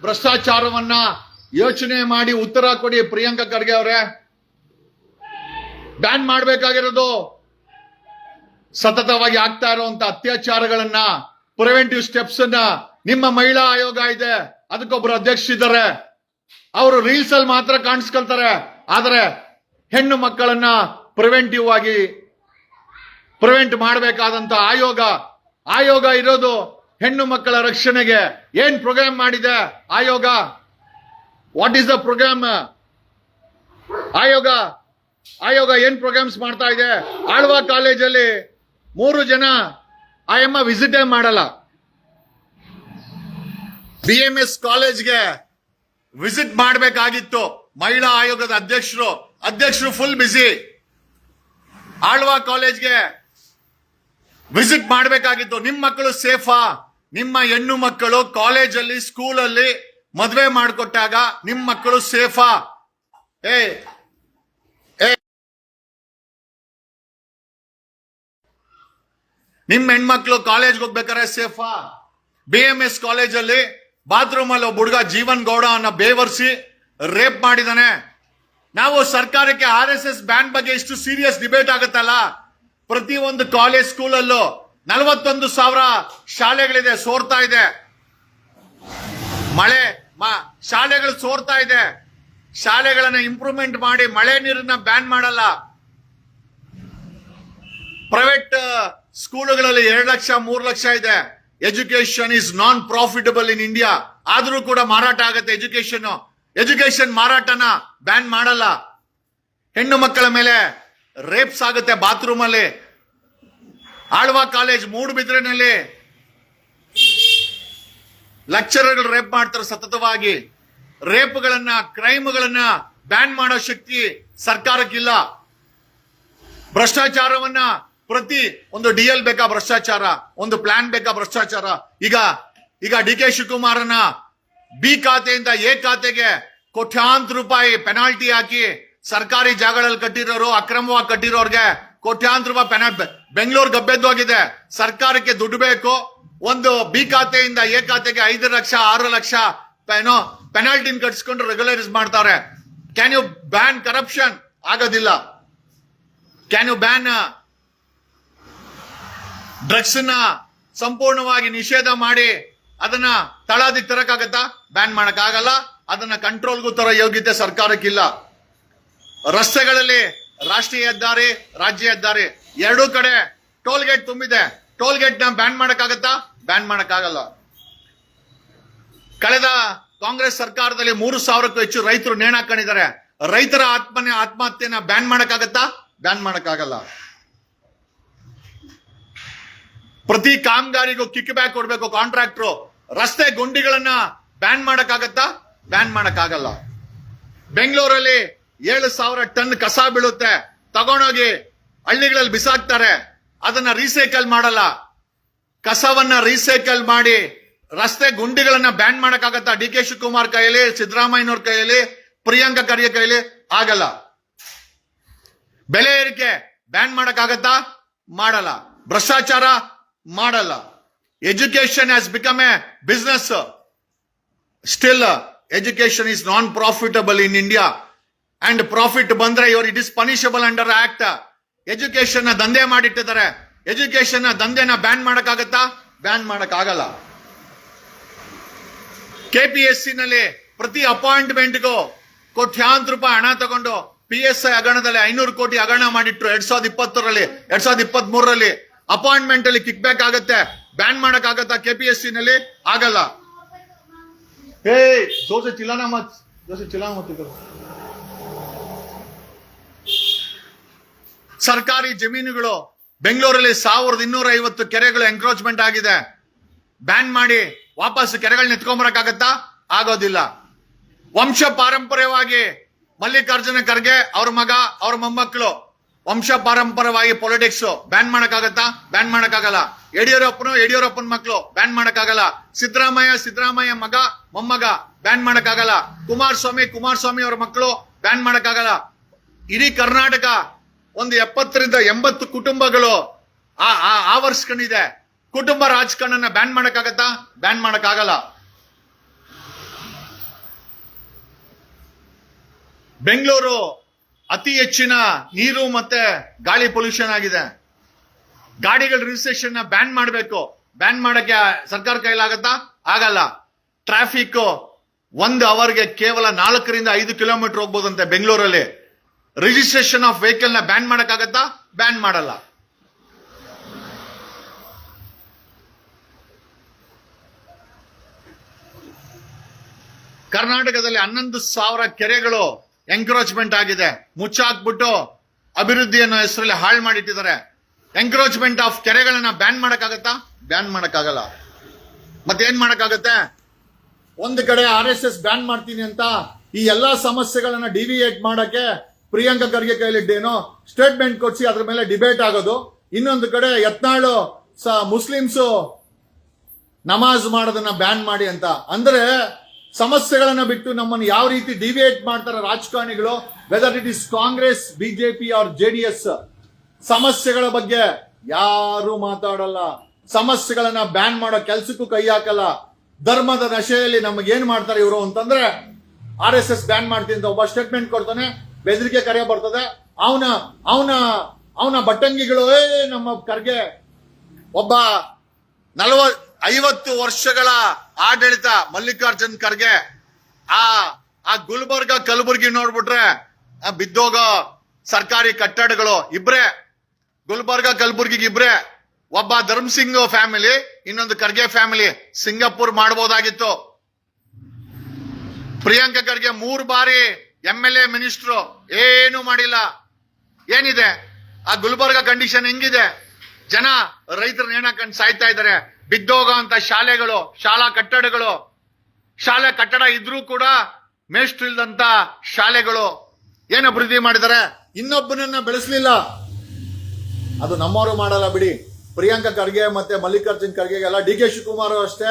ಭ್ರಷ್ಟಾಚಾರವನ್ನ ಯೋಚನೆ ಮಾಡಿ ಉತ್ತರ ಕೊಡಿ ಪ್ರಿಯಾಂಕಾ ಖರ್ಗೆ ಅವರೇ. ಬ್ಯಾನ್ ಮಾಡಬೇಕಾಗಿರೋದು ಸತತವಾಗಿ ಆಗ್ತಾ ಇರುವಂತ ಅತ್ಯಾಚಾರಗಳನ್ನ ಪ್ರಿವೆಂಟಿವ್ ಸ್ಟೆಪ್ಸ್ ಅನ್ನ ನಿಮ್ಮ ಮಹಿಳಾ ಆಯೋಗ ಇದೆ. ಅದಕ್ಕೊಬ್ರು ಅಧ್ಯಕ್ಷ ಇದ್ದಾರೆ ಅವರು ರೀಲ್ಸ್ ಅಲ್ಲಿ ಮಾತ್ರ ಕಾಣಿಸ್ಕೊಳ್ತಾರೆ. ಆದರೆ ಹೆಣ್ಣು ಮಕ್ಕಳನ್ನ ಪ್ರಿವೆಂಟಿವ್ ಆಗಿ ಪ್ರಿವೆಂಟ್ ಮಾಡಬೇಕಾದಂತ ಆಯೋಗ ಆಯೋಗ ಇರೋದು ಹೆಣ್ಣು ಮಕ್ಕಳ ರಕ್ಷಣೆಗೆ. ಏನ್ ಪ್ರೋಗ್ರಾಮ್ ಮಾಡಿದೆ ಆಯೋಗ? ವಾಟ್ ಈಸ್ ದ ಪ್ರೋಗ್ರಾಮ್ ಆಯೋಗ ಆಯೋಗ ಏನ್ ಪ್ರೋಗ್ರಾಮ್ಸ್ ಮಾಡ್ತಾ ಇದೆ? ಆಳ್ವಾ ಕಾಲೇಜಲ್ಲಿ ಮೂರು ಜನ ಆಯಮ್ಮ ವಿಸಿಟೇ ಮಾಡಲ್ಲ. ಬಿ ಎಂ ಎಸ್ ಕಾಲೇಜ್ಗೆ ವಿಸಿಟ್ ಮಾಡಬೇಕಾಗಿತ್ತು. ಮಹಿಳಾ ಆಯೋಗದ ಅಧ್ಯಕ್ಷರು ಅಧ್ಯಕ್ಷರು ಫುಲ್ ಬಿಸಿ ಆಳ್ವಾ ಕಾಲೇಜ್ಗೆ ವಿಸಿಟ್ ಮಾಡಬೇಕಾಗಿತ್ತು. ನಿಮ್ಮ ಮಕ್ಕಳು ಸೇಫಾ ನಿಮ್ಮ ಹೆಣ್ಣು ಮಕ್ಕಳು ಕಾಲೇಜಲ್ಲಿ ಸ್ಕೂಲಲ್ಲಿ ಮದುವೆ ಮಾಡಿಕೊಟ್ಟಾಗ ನಿಮ್ಮ ಮಕ್ಕಳು ಸೇಫಾ ಏ ನಿಮ್ಮ ಹೆಣ್ಮಕ್ಳು ಕಾಲೇಜ್ಗೆ ಹೋಗ್ಬೇಕಾರೆ ಸೇಫಾ ಬಿ ಎಂ ಎಸ್ ಕಾಲೇಜಲ್ಲಿ ಬಾತ್ರೂಮ್ ಅಲ್ಲಿ ಒಬ್ಬ ಹುಡುಗ ಜೀವನ್ ಗೌಡ ಅನ್ನ ಬೇವರ್ಸಿ ರೇಪ್ ಮಾಡಿದಾನೆ. ನಾವು ಸರ್ಕಾರಕ್ಕೆ ಆರ್ ಎಸ್ ಎಸ್ ಬ್ಯಾನ್ ಬಗ್ಗೆ ಇಷ್ಟು ಸೀರಿಯಸ್ ಡಿಬೇಟ್ ಆಗುತ್ತಲ್ಲ? ಪ್ರತಿ ಒಂದು ಕಾಲೇಜ್ ಸ್ಕೂಲಲ್ಲೂ ನಲವತ್ತೊಂದು ಸಾವಿರ ಶಾಲೆಗಳಿದೆ, ಸೋರ್ತಾ ಇದೆ. ಮಳೆ ಶಾಲೆಗಳು ಸೋರ್ತಾ ಇದೆ. ಶಾಲೆಗಳನ್ನ ಇಂಪ್ರೂವ್ಮೆಂಟ್ ಮಾಡಿ ಮಳೆ ನೀರನ್ನ ಬ್ಯಾನ್ ಮಾಡಲ್ಲ. ಪ್ರೈವೇಟ್ ಸ್ಕೂಲುಗಳಲ್ಲಿ ಎರಡು ಲಕ್ಷ, ಮೂರು ಲಕ್ಷ ಇದೆ. Education is non profitable in India ಆದರೂ ಕೂಡ ಮಾರಾಟ ಆಗುತ್ತೆ ಎಜುಕೇಶನ್ ಎಜುಕೇಶನ್ ಮಾರಾಟನ ಬ್ಯಾನ್ ಮಾಡಲ್ಲ. ಹೆಣ್ಣು ಮಕ್ಕಳ ಮೇಲೆ ರೇಪ್ಸ್ ಆಗುತ್ತೆ ಬಾತ್ರೂಮ್ ಅಲ್ಲಿ. ಆಳ್ವಾ ಕಾಲೇಜ್ ಮೂಡುಬಿದ್ರೆನಲ್ಲಿ ಲೆಕ್ಚರರ್ಗಳು ರೇಪ್ ಮಾಡ್ತಾರೆ ಸತತವಾಗಿ. ರೇಪ್ಗಳನ್ನ ಕ್ರೈಮ್ಗಳನ್ನ ಬ್ಯಾನ್ ಮಾಡೋ ಶಕ್ತಿ ಸರ್ಕಾರಕ್ಕಿಲ್ಲ. ಭ್ರಷ್ಟಾಚಾರವನ್ನ ಪ್ರತಿ ಒಂದು ಡಿ ಎಲ್ ಬೇಕಾ ಭ್ರಷ್ಟಾಚಾರ, ಒಂದು ಪ್ಲಾನ್ ಬೇಕಾ ಭ್ರಷ್ಟಾಚಾರ? ಈಗ ಈಗ ಡಿ ಕೆ ಶಿವಕುಮಾರನ ಬಿ ಖಾತೆಯಿಂದ ಎ ಖಾತೆಗೆ ಕೋಟ್ಯಾಂತರ ರೂಪಾಯಿ ಪೆನಾಲ್ಟಿ ಹಾಕಿ ಸರ್ಕಾರಿ ಜಾಗಗಳಲ್ಲಿ ಕಟ್ಟಿರೋರು, ಅಕ್ರಮವಾಗಿ ಕಟ್ಟಿರೋರ್ಗೆ ಕೋಟ್ಯಾಂತರ ರೂಪಾಯಿ ಪೆನಾ ಬೆಂಗಳೂರು ಗಬ್ಬೆದ್ದೋಗಿದೆ ಸರ್ಕಾರಕ್ಕೆ ದುಡ್ಡು ಬೇಕು. ಒಂದು ಬಿ ಖಾತೆಯಿಂದ ಎ ಖಾತೆಗೆ ಐದು ಲಕ್ಷ, ಆರು ಲಕ್ಷ ಏನೋ ಪೆನಾಲ್ಟಿನ ಕಟ್ಸ್ಕೊಂಡು ರೆಗ್ಯುಲರೈಸ್ ಮಾಡ್ತಾರೆ. ಕ್ಯಾನ್ ಯು ಬ್ಯಾನ್ ಕರಪ್ಷನ್ ಆಗೋದಿಲ್ಲ. ಕ್ಯಾನ್ ಯು ಬ್ಯಾನ್ ಡ್ರಗ್ಸ್ನ ಸಂಪೂರ್ಣವಾಗಿ ನಿಷೇಧ ಮಾಡಿ ಅದನ್ನ ತಳಾದಿ ತರಕಾಗತ್ತಾ ಬ್ಯಾನ್ ಮಾಡೋಕ್ಕಾಗಲ್ಲ. ಅದನ್ನ ಕಂಟ್ರೋಲ್ಗೂ ತರ ಯೋಗ್ಯತೆ ಸರ್ಕಾರಕ್ಕಿಲ್ಲ. ರಸ್ತೆಗಳಲ್ಲಿ ರಾಷ್ಟ್ರೀಯ ಹೆದ್ದಾರಿ, ರಾಜ್ಯ ಹೆದ್ದಾರಿ ಎರಡೂ ಕಡೆ ಟೋಲ್ ಗೇಟ್ ತುಂಬಿದೆ. ಟೋಲ್ ಗೇಟ್ನ ಬ್ಯಾನ್ ಮಾಡೋಕ್ಕಾಗತ್ತಾ? ಬ್ಯಾನ್ ಮಾಡೋಕ್ಕಾಗಲ್ಲ. ಕಳೆದ ಕಾಂಗ್ರೆಸ್ ಸರ್ಕಾರದಲ್ಲಿ ಮೂರು ಸಾವಿರಕ್ಕೂ ಹೆಚ್ಚು ರೈತರು ನೇಣಾಕೊಂಡಿದ್ದಾರೆ ರೈತರ ಆತ್ಮನೆ, ಆತ್ಮಹತ್ಯೆನ ಬ್ಯಾನ್ ಮಾಡಕ್ಕಾಗತ್ತಾ? ಬ್ಯಾನ್ ಮಾಡೋಕ್ಕಾಗಲ್ಲ. ಪ್ರತಿ ಕಾಮಗಾರಿಗೂ ಕಿಕ್ ಬ್ಯಾಕ್ ಕೊಡ್ಬೇಕು ಕಾಂಟ್ರಾಕ್ಟ್ರು ರಸ್ತೆ ಗುಂಡಿಗಳನ್ನ ಬ್ಯಾನ್ ಮಾಡಕ್ಕಾಗತ್ತಾ? ಬ್ಯಾನ್ ಮಾಡಕ್ಕಾಗಲ್ಲ. ಬೆಂಗಳೂರಲ್ಲಿ ಏಳು ಸಾವಿರ ಟನ್ ಕಸ ಬೀಳುತ್ತೆ. ತಗೊಂಡೋಗಿ ಹಳ್ಳಿಗಳಲ್ಲಿ ಬಿಸಾಕ್ತಾರೆ. ಅದನ್ನ ರೀಸೈಕಲ್ ಮಾಡಲ್ಲ. ಕಸವನ್ನ ರೀಸೈಕಲ್ ಮಾಡಿ ರಸ್ತೆ ಗುಂಡಿಗಳನ್ನ ಬ್ಯಾನ್ ಮಾಡಕ್ಕಾಗತ್ತಾ? ಡಿ ಕೆ ಶಿವಕುಮಾರ್ ಕೈಯಲ್ಲಿ, ಸಿದ್ದರಾಮಯ್ಯನವ್ರ ಕೈಯಲ್ಲಿ, ಪ್ರಿಯಾಂಕಾ ಖರ್ಗೆ ಕೈಯಲ್ಲಿ? ಆಗಲ್ಲ. ಬೆಲೆ ಏರಿಕೆ ಬ್ಯಾನ್ ಮಾಡಕ್ಕಾಗತ್ತಾ? ಮಾಡಲ್ಲ. ಭ್ರಷ್ಟಾಚಾರ ಮಾಡಲ್ಲ. Education has become a business still education is non profitable in India and profit ಬಂದ್ರೆ ಇವರು it is punishable under act education ದಂಧೆ ಮಾಡಿಟ್ಟಿದ್ದಾರೆ. ಎಜುಕೇಶನ್ ದಂಧೆನ ಬ್ಯಾನ್ ಮಾಡಕ್ಕಾಗತ್ತಾ? ಬ್ಯಾನ್ ಮಾಡಕ್ಕಾಗಲ್ಲ. ಕೆಪಿಎಸ್ಸಿ ನಲ್ಲಿ ಪ್ರತಿ ಅಪಾಯಿಂಟ್ಮೆಂಟ್ಗೂ ಕೋಟ್ಯಾಂತರ ರೂಪಾಯಿ ಹಣ ತಗೊಂಡು ಪಿ ಎಸ್ ಐ ಹಗರಣದಲ್ಲಿ ಐನೂರು ಕೋಟಿ ಹಗರಣ ಮಾಡಿಟ್ರು ಎರಡ್ ಸಾವಿರದ ಇಪ್ಪತ್ತರಲ್ಲಿ, ಎರಡ್ ಸಾವಿರದ ಇಪ್ಪತ್ತ್ ಮೂರರಲ್ಲಿ ಅಪಾಯಿಂಟ್ಮೆಂಟ್ ಅಲ್ಲಿ ಕಿಕ್ ಬ್ಯಾಕ್ ಆಗುತ್ತೆ ಬ್ಯಾನ್ ಮಾಡಕ್ ಆಗತ್ತಾ ಕೆಪಿಎಸ್ಸಿ ನಲ್ಲಿ ಆಗಲ್ಲ. ಏ ದೋಸೆ ದೋಸೆ ಚಿಲಾನ ಮತ್ ಇದ್ರು. ಸರ್ಕಾರಿ ಜಮೀನುಗಳು ಬೆಂಗಳೂರಲ್ಲಿ ಸಾವಿರದ ಇನ್ನೂರ ಐವತ್ತು ಕೆರೆಗಳು ಎಂಕ್ರೋಚ್ಮೆಂಟ್ ಆಗಿದೆ. ಬ್ಯಾನ್ ಮಾಡಿ ವಾಪಸ್ ಕೆರೆಗಳನ್ನ ಎತ್ಕೊಂಬರಕ್ಕಾಗತ್ತಾ? ಆಗೋದಿಲ್ಲ. ವಂಶ ಪಾರಂಪರ್ಯವಾಗಿ ಮಲ್ಲಿಕಾರ್ಜುನ ಖರ್ಗೆ ಅವ್ರ ಮಗ, ಅವ್ರ ಮೊಮ್ಮಕ್ಕಳು ವಂಶ ಪಾರಂಪರವಾಗಿ ಪೊಲಿಟಿಕ್ಸ್ ಬ್ಯಾನ್ ಮಾಡಕ್ಕಾಗತ್ತಾ? ಬ್ಯಾನ್ ಮಾಡಕ್ಕಾಗಲ್ಲ. ಯಡಿಯೂರಪ್ಪನು, ಯಡಿಯೂರಪ್ಪನ ಮಕ್ಕಳು ಬ್ಯಾನ್ ಮಾಡಕ್ಕಾಗಲ್ಲ. ಸಿದ್ದರಾಮಯ್ಯ ಸಿದ್ದರಾಮಯ್ಯ ಮಗ, ಮೊಮ್ಮಗ ಬ್ಯಾನ್ ಮಾಡಕ್ಕಾಗಲ್ಲ. ಕುಮಾರಸ್ವಾಮಿ ಕುಮಾರಸ್ವಾಮಿ ಅವರ ಮಕ್ಕಳು ಬ್ಯಾನ್ ಮಾಡಕ್ಕಾಗಲ್ಲ. ಇಡೀ ಕರ್ನಾಟಕ ಒಂದು ಎಪ್ಪತ್ತರಿಂದ ಎಂಬತ್ತು ಕುಟುಂಬಗಳು ಆ ಆವರಿಸ್ಕೊಂಡಿದೆ ಕುಟುಂಬ ರಾಜಕಾರಣನ ಬ್ಯಾನ್ ಮಾಡಕ್ಕಾಗತ್ತಾ? ಬ್ಯಾನ್ ಮಾಡಕ್ಕಾಗಲ್ಲ. ಬೆಂಗಳೂರು ಅತಿ ಹೆಚ್ಚಿನ ನೀರು ಮತ್ತೆ ಗಾಳಿ ಪೊಲ್ಯೂಷನ್ ಆಗಿದೆ. ಗಾಡಿಗಳ ರಿಜಿಸ್ಟ್ರೇಷನ್ ಬ್ಯಾನ್ ಮಾಡಬೇಕು. ಬ್ಯಾನ್ ಮಾಡಕ್ಕೆ ಸರ್ಕಾರ ಕೈಲಾಗತ್ತಾ? ಆಗಲ್ಲ. ಟ್ರಾಫಿಕ್ ಒಂದು ಅವರ್ಗೆ ಕೇವಲ ನಾಲ್ಕರಿಂದ ಐದು ಕಿಲೋಮೀಟರ್ ಹೋಗ್ಬೋದಂತೆ ಬೆಂಗಳೂರಲ್ಲಿ. ರಿಜಿಸ್ಟ್ರೇಷನ್ ಆಫ್ ವೆಹಿಕಲ್ನ ಬ್ಯಾನ್ ಮಾಡಕ್ಕಾಗತ್ತಾ? ಬ್ಯಾನ್ ಮಾಡಲ್ಲ. ಕರ್ನಾಟಕದಲ್ಲಿ ಹನ್ನೊಂದು ಸಾವಿರ ಕೆರೆಗಳು ಎಂಕ್ರೋಚ್ಮೆಂಟ್ ಆಗಿದೆ. ಮುಚ್ಚಾಕ್ಬಿಟ್ಟು ಅಭಿವೃದ್ಧಿ ಅನ್ನೋ ಹೆಸರಲ್ಲಿ ಹಾಳು ಮಾಡಿಟ್ಟಿದ್ದಾರೆ. ಎಂಕ್ರೋಚ್ಮೆಂಟ್ ಆಫ್ ಕೆರೆಗಳನ್ನ ಬ್ಯಾನ್ ಮಾಡಕ್ಕಾಗತ್ತಾ? ಬ್ಯಾನ್ ಮಾಡಕ್ಕಾಗಲ್ಲ. ಮತ್ತೇನ್ ಮಾಡಕ್ಕಾಗತ್ತೆ? ಒಂದು ಕಡೆ ಆರ್ ಎಸ್ ಎಸ್ ಬ್ಯಾನ್ ಮಾಡ್ತೀನಿ ಅಂತ ಈ ಎಲ್ಲಾ ಸಮಸ್ಯೆಗಳನ್ನ ಡಿವಿಯೇಟ್ ಮಾಡಕ್ಕೆ ಪ್ರಿಯಾಂಕಾ ಖರ್ಗೆ ಕೈಲಿಟ್ಟೇನು ಸ್ಟೇಟ್ಮೆಂಟ್ ಕೊಡಿಸಿ ಅದ್ರ ಮೇಲೆ ಡಿಬೇಟ್ ಆಗೋದು. ಇನ್ನೊಂದು ಕಡೆ ಯತ್ನಾಳು ಸ ಮುಸ್ಲಿಮ್ಸು ನಮಾಜ್ ಮಾಡೋದನ್ನ ಬ್ಯಾನ್ ಮಾಡಿ ಅಂತ. ಅಂದ್ರೆ ಸಮಸ್ಯೆಗಳನ್ನ ಬಿಟ್ಟು ನಮ್ಮನ್ನು ಯಾವ ರೀತಿ ಡಿವಿಯೇಟ್ ಮಾಡ್ತಾರೆ ರಾಜಕಾರಣಿಗಳು whether it is Congress BJP or J D S ಸಮಸ್ಯೆಗಳ ಬಗ್ಗೆ ಯಾರು ಮಾತಾಡಲ್ಲ. ಸಮಸ್ಯೆಗಳನ್ನ ಬ್ಯಾನ್ ಮಾಡೋ ಕೆಲ್ಸಕ್ಕೂ ಕೈ ಹಾಕಲ್ಲ. ಧರ್ಮದ ನಶೆಯಲ್ಲಿ ನಮಗೇನ್ ಮಾಡ್ತಾರೆ ಇವರು ಅಂತಂದ್ರೆ ಆರ್ ಎಸ್ ಎಸ್ ಬ್ಯಾನ್ ಮಾಡ್ತೀನಿ ಅಂತ ಒಬ್ಬ ಸ್ಟೇಟ್ಮೆಂಟ್ ಕೊಡ್ತಾನೆ, ಬೆದರಿಕೆ ಕರೆ ಬರ್ತದೆ. ಅವನ ಅವನ ಅವನ ಬಟ್ಟಂಗಿಗಳು ನಮ್ಮ ಕರ್ಗೆ ಒಬ್ಬ ನಲವ, ಐವತ್ತು ವರ್ಷಗಳ ಆಡಳಿತ ಮಲ್ಲಿಕಾರ್ಜುನ್ ಖರ್ಗೆ, ಆ ಆ ಗುಲ್ಬರ್ಗ, ಕಲಬುರ್ಗಿ ನೋಡ್ಬಿಟ್ರೆ ಬಿದ್ದೋಗೋ ಸರ್ಕಾರಿ ಕಟ್ಟಡಗಳು ಇಬ್ರೆ. ಗುಲ್ಬರ್ಗ, ಕಲಬುರ್ಗಿಗೆ ಇಬ್ರೆ. ಒಬ್ಬ ಧರ್ಮ್ ಸಿಂಗ್ ಫ್ಯಾಮಿಲಿ, ಇನ್ನೊಂದು ಖರ್ಗೆ ಫ್ಯಾಮಿಲಿ ಸಿಂಗಾಪುರ್ ಮಾಡಬಹುದಾಗಿತ್ತು ಪ್ರಿಯಾಂಕಾ ಖರ್ಗೆ ಮೂರು ಬಾರಿ ಎಂ ಎಲ್ ಎ ಮಿನಿಸ್ಟ್ರು. ಏನು ಮಾಡಿಲ್ಲ. ಏನಿದೆ? ಆ ಗುಲ್ಬರ್ಗ ಕಂಡೀಷನ್ ಹೆಂಗಿದೆ? ಜನ ರೈತರ ನೇಣ ಕಂಡು ಸಾಯ್ತಾ ಇದ್ದಾರೆ ಬಿದ್ದೋಗೋ ಅಂತ ಶಾಲೆಗಳು, ಶಾಲಾ ಕಟ್ಟಡಗಳು, ಶಾಲೆ ಕಟ್ಟಡ ಇದ್ರೂ ಕೂಡ ಮೇಷ್ಟ್ರು ಇಲ್ದಂತ ಶಾಲೆಗಳು ಏನು ಅಭಿವೃದ್ಧಿ ಮಾಡಿದ್ದಾರೆ? ಇನ್ನೊಬ್ಬನನ್ನ ಬೆಳೆಸಲಿಲ್ಲ. ಅದು ನಮ್ಮವರು ಮಾಡಲ್ಲ ಬಿಡಿ. ಪ್ರಿಯಾಂಕಾ ಖರ್ಗೆ ಮತ್ತೆ ಮಲ್ಲಿಕಾರ್ಜುನ್ ಖರ್ಗೆಗೆಲ್ಲ ಡಿ ಕೆ ಶಿವಕುಮಾರ್ ಅಷ್ಟೇ.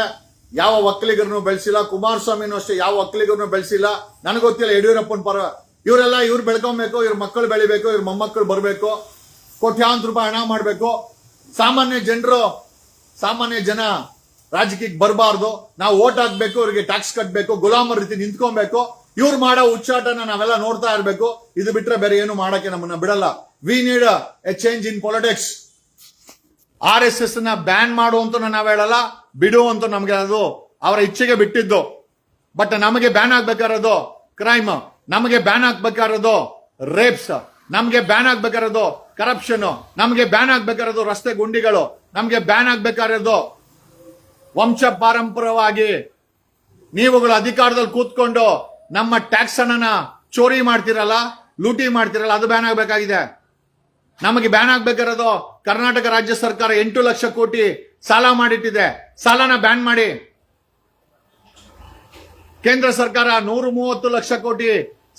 ಯಾವ ಒಕ್ಕಲಿಗರನ್ನು ಬೆಳೆಸಿಲ್ಲ, ಕುಮಾರಸ್ವಾಮಿನೂ ಅಷ್ಟೇ, ಯಾವ ಒಕ್ಕಲಿಗರನ್ನು ಬೆಳೆಸಿಲ್ಲ. ನನಗೆ ಗೊತ್ತಿಲ್ಲ ಯಡಿಯೂರಪ್ಪನ ಪರ. ಇವರೆಲ್ಲ ಇವ್ರು ಬೆಳ್ಕೊಬೇಕು, ಇವ್ರ ಮಕ್ಕಳು ಬೆಳಿಬೇಕು, ಇವ್ರ ಮೊಮ್ಮಕ್ಕಳು ಬರಬೇಕು. ಕೋಟ್ಯಾಂತರ ರೂಪಾಯಿ ಹಣ ಮಾಡಬೇಕು. ಸಾಮಾನ್ಯ ಜನರು ಸಾಮಾನ್ಯ ಜನ ರಾಜಕೀಯಕ್ಕೆ ಬರಬಾರ್ದು. ನಾವು ಓಟ್ ಹಾಕ್ಬೇಕು ಇವರಿಗೆ ಟ್ಯಾಕ್ಸ್ ಕಟ್ಟಬೇಕು ಗುಲಾಮರ ರೀತಿ ನಿಂತ್ಕೊಬೇಕು. ಇವ್ರು ಮಾಡೋ ಉಚ್ಚಾಟನ ನಾವೆಲ್ಲ ನೋಡ್ತಾ ಇರಬೇಕು. ಇದು ಬಿಟ್ರೆ ಬೇರೆ ಏನು ಮಾಡೋಕ್ಕೆ ನಮ್ಮನ್ನ ಬಿಡಲ್ಲ. We need a change in politics R S S ban ಮಾಡು ಅಂತ ನಾವು ಹೇಳಲ್ಲ, ಬಿಡು ಅಂತ ನಮ್ಗೆ ಅದು ಅವರ ಇಚ್ಛೆಗೆ ಬಿಟ್ಟಿದ್ದು. ಬಟ್ ನಮಗೆ ಬ್ಯಾನ್ ಆಗ್ಬೇಕಾರದು ಕ್ರೈಮ್ ನಮಗೆ ಬ್ಯಾನ್ ಆಗ್ಬೇಕಾರದು ರೇಪ್ಸ್ ನಮಗೆ ಬ್ಯಾನ್ ಆಗ್ಬೇಕಾರದು ಕರಪ್ಷನ್ ನಮಗೆ ಬ್ಯಾನ್ ಆಗ್ಬೇಕಾರದು ರಸ್ತೆ ಗುಂಡಿಗಳು. ನಮಗೆ ಬ್ಯಾನ್ ಆಗ್ಬೇಕಾಗಿರೋದು. ವಂಶ ಪಾರಂಪರವಾಗಿ ನೀವುಗಳು ಅಧಿಕಾರದಲ್ಲಿ ಕೂತ್ಕೊಂಡು ನಮ್ಮ ಟ್ಯಾಕ್ಸ್ ಹಣನ ಚೋರಿ ಮಾಡ್ತಿರಲ್ಲ, ಲೂಟಿ ಮಾಡ್ತಿರಲ್ಲ, ಅದು ಬ್ಯಾನ್ ಆಗಬೇಕಾಗಿದೆ. ನಮಗೆ ಬ್ಯಾನ್ ಆಗ್ಬೇಕಾಗಿರೋದು ಕರ್ನಾಟಕ ರಾಜ್ಯ ಸರ್ಕಾರ ಎಂಟು ಲಕ್ಷ ಕೋಟಿ ಸಾಲ ಮಾಡಿಟ್ಟಿದೆ. ಸಾಲನ ಬ್ಯಾನ್ ಮಾಡಿ. ಕೇಂದ್ರ ಸರ್ಕಾರ ನೂರ ಮೂವತ್ತು ಲಕ್ಷ ಕೋಟಿ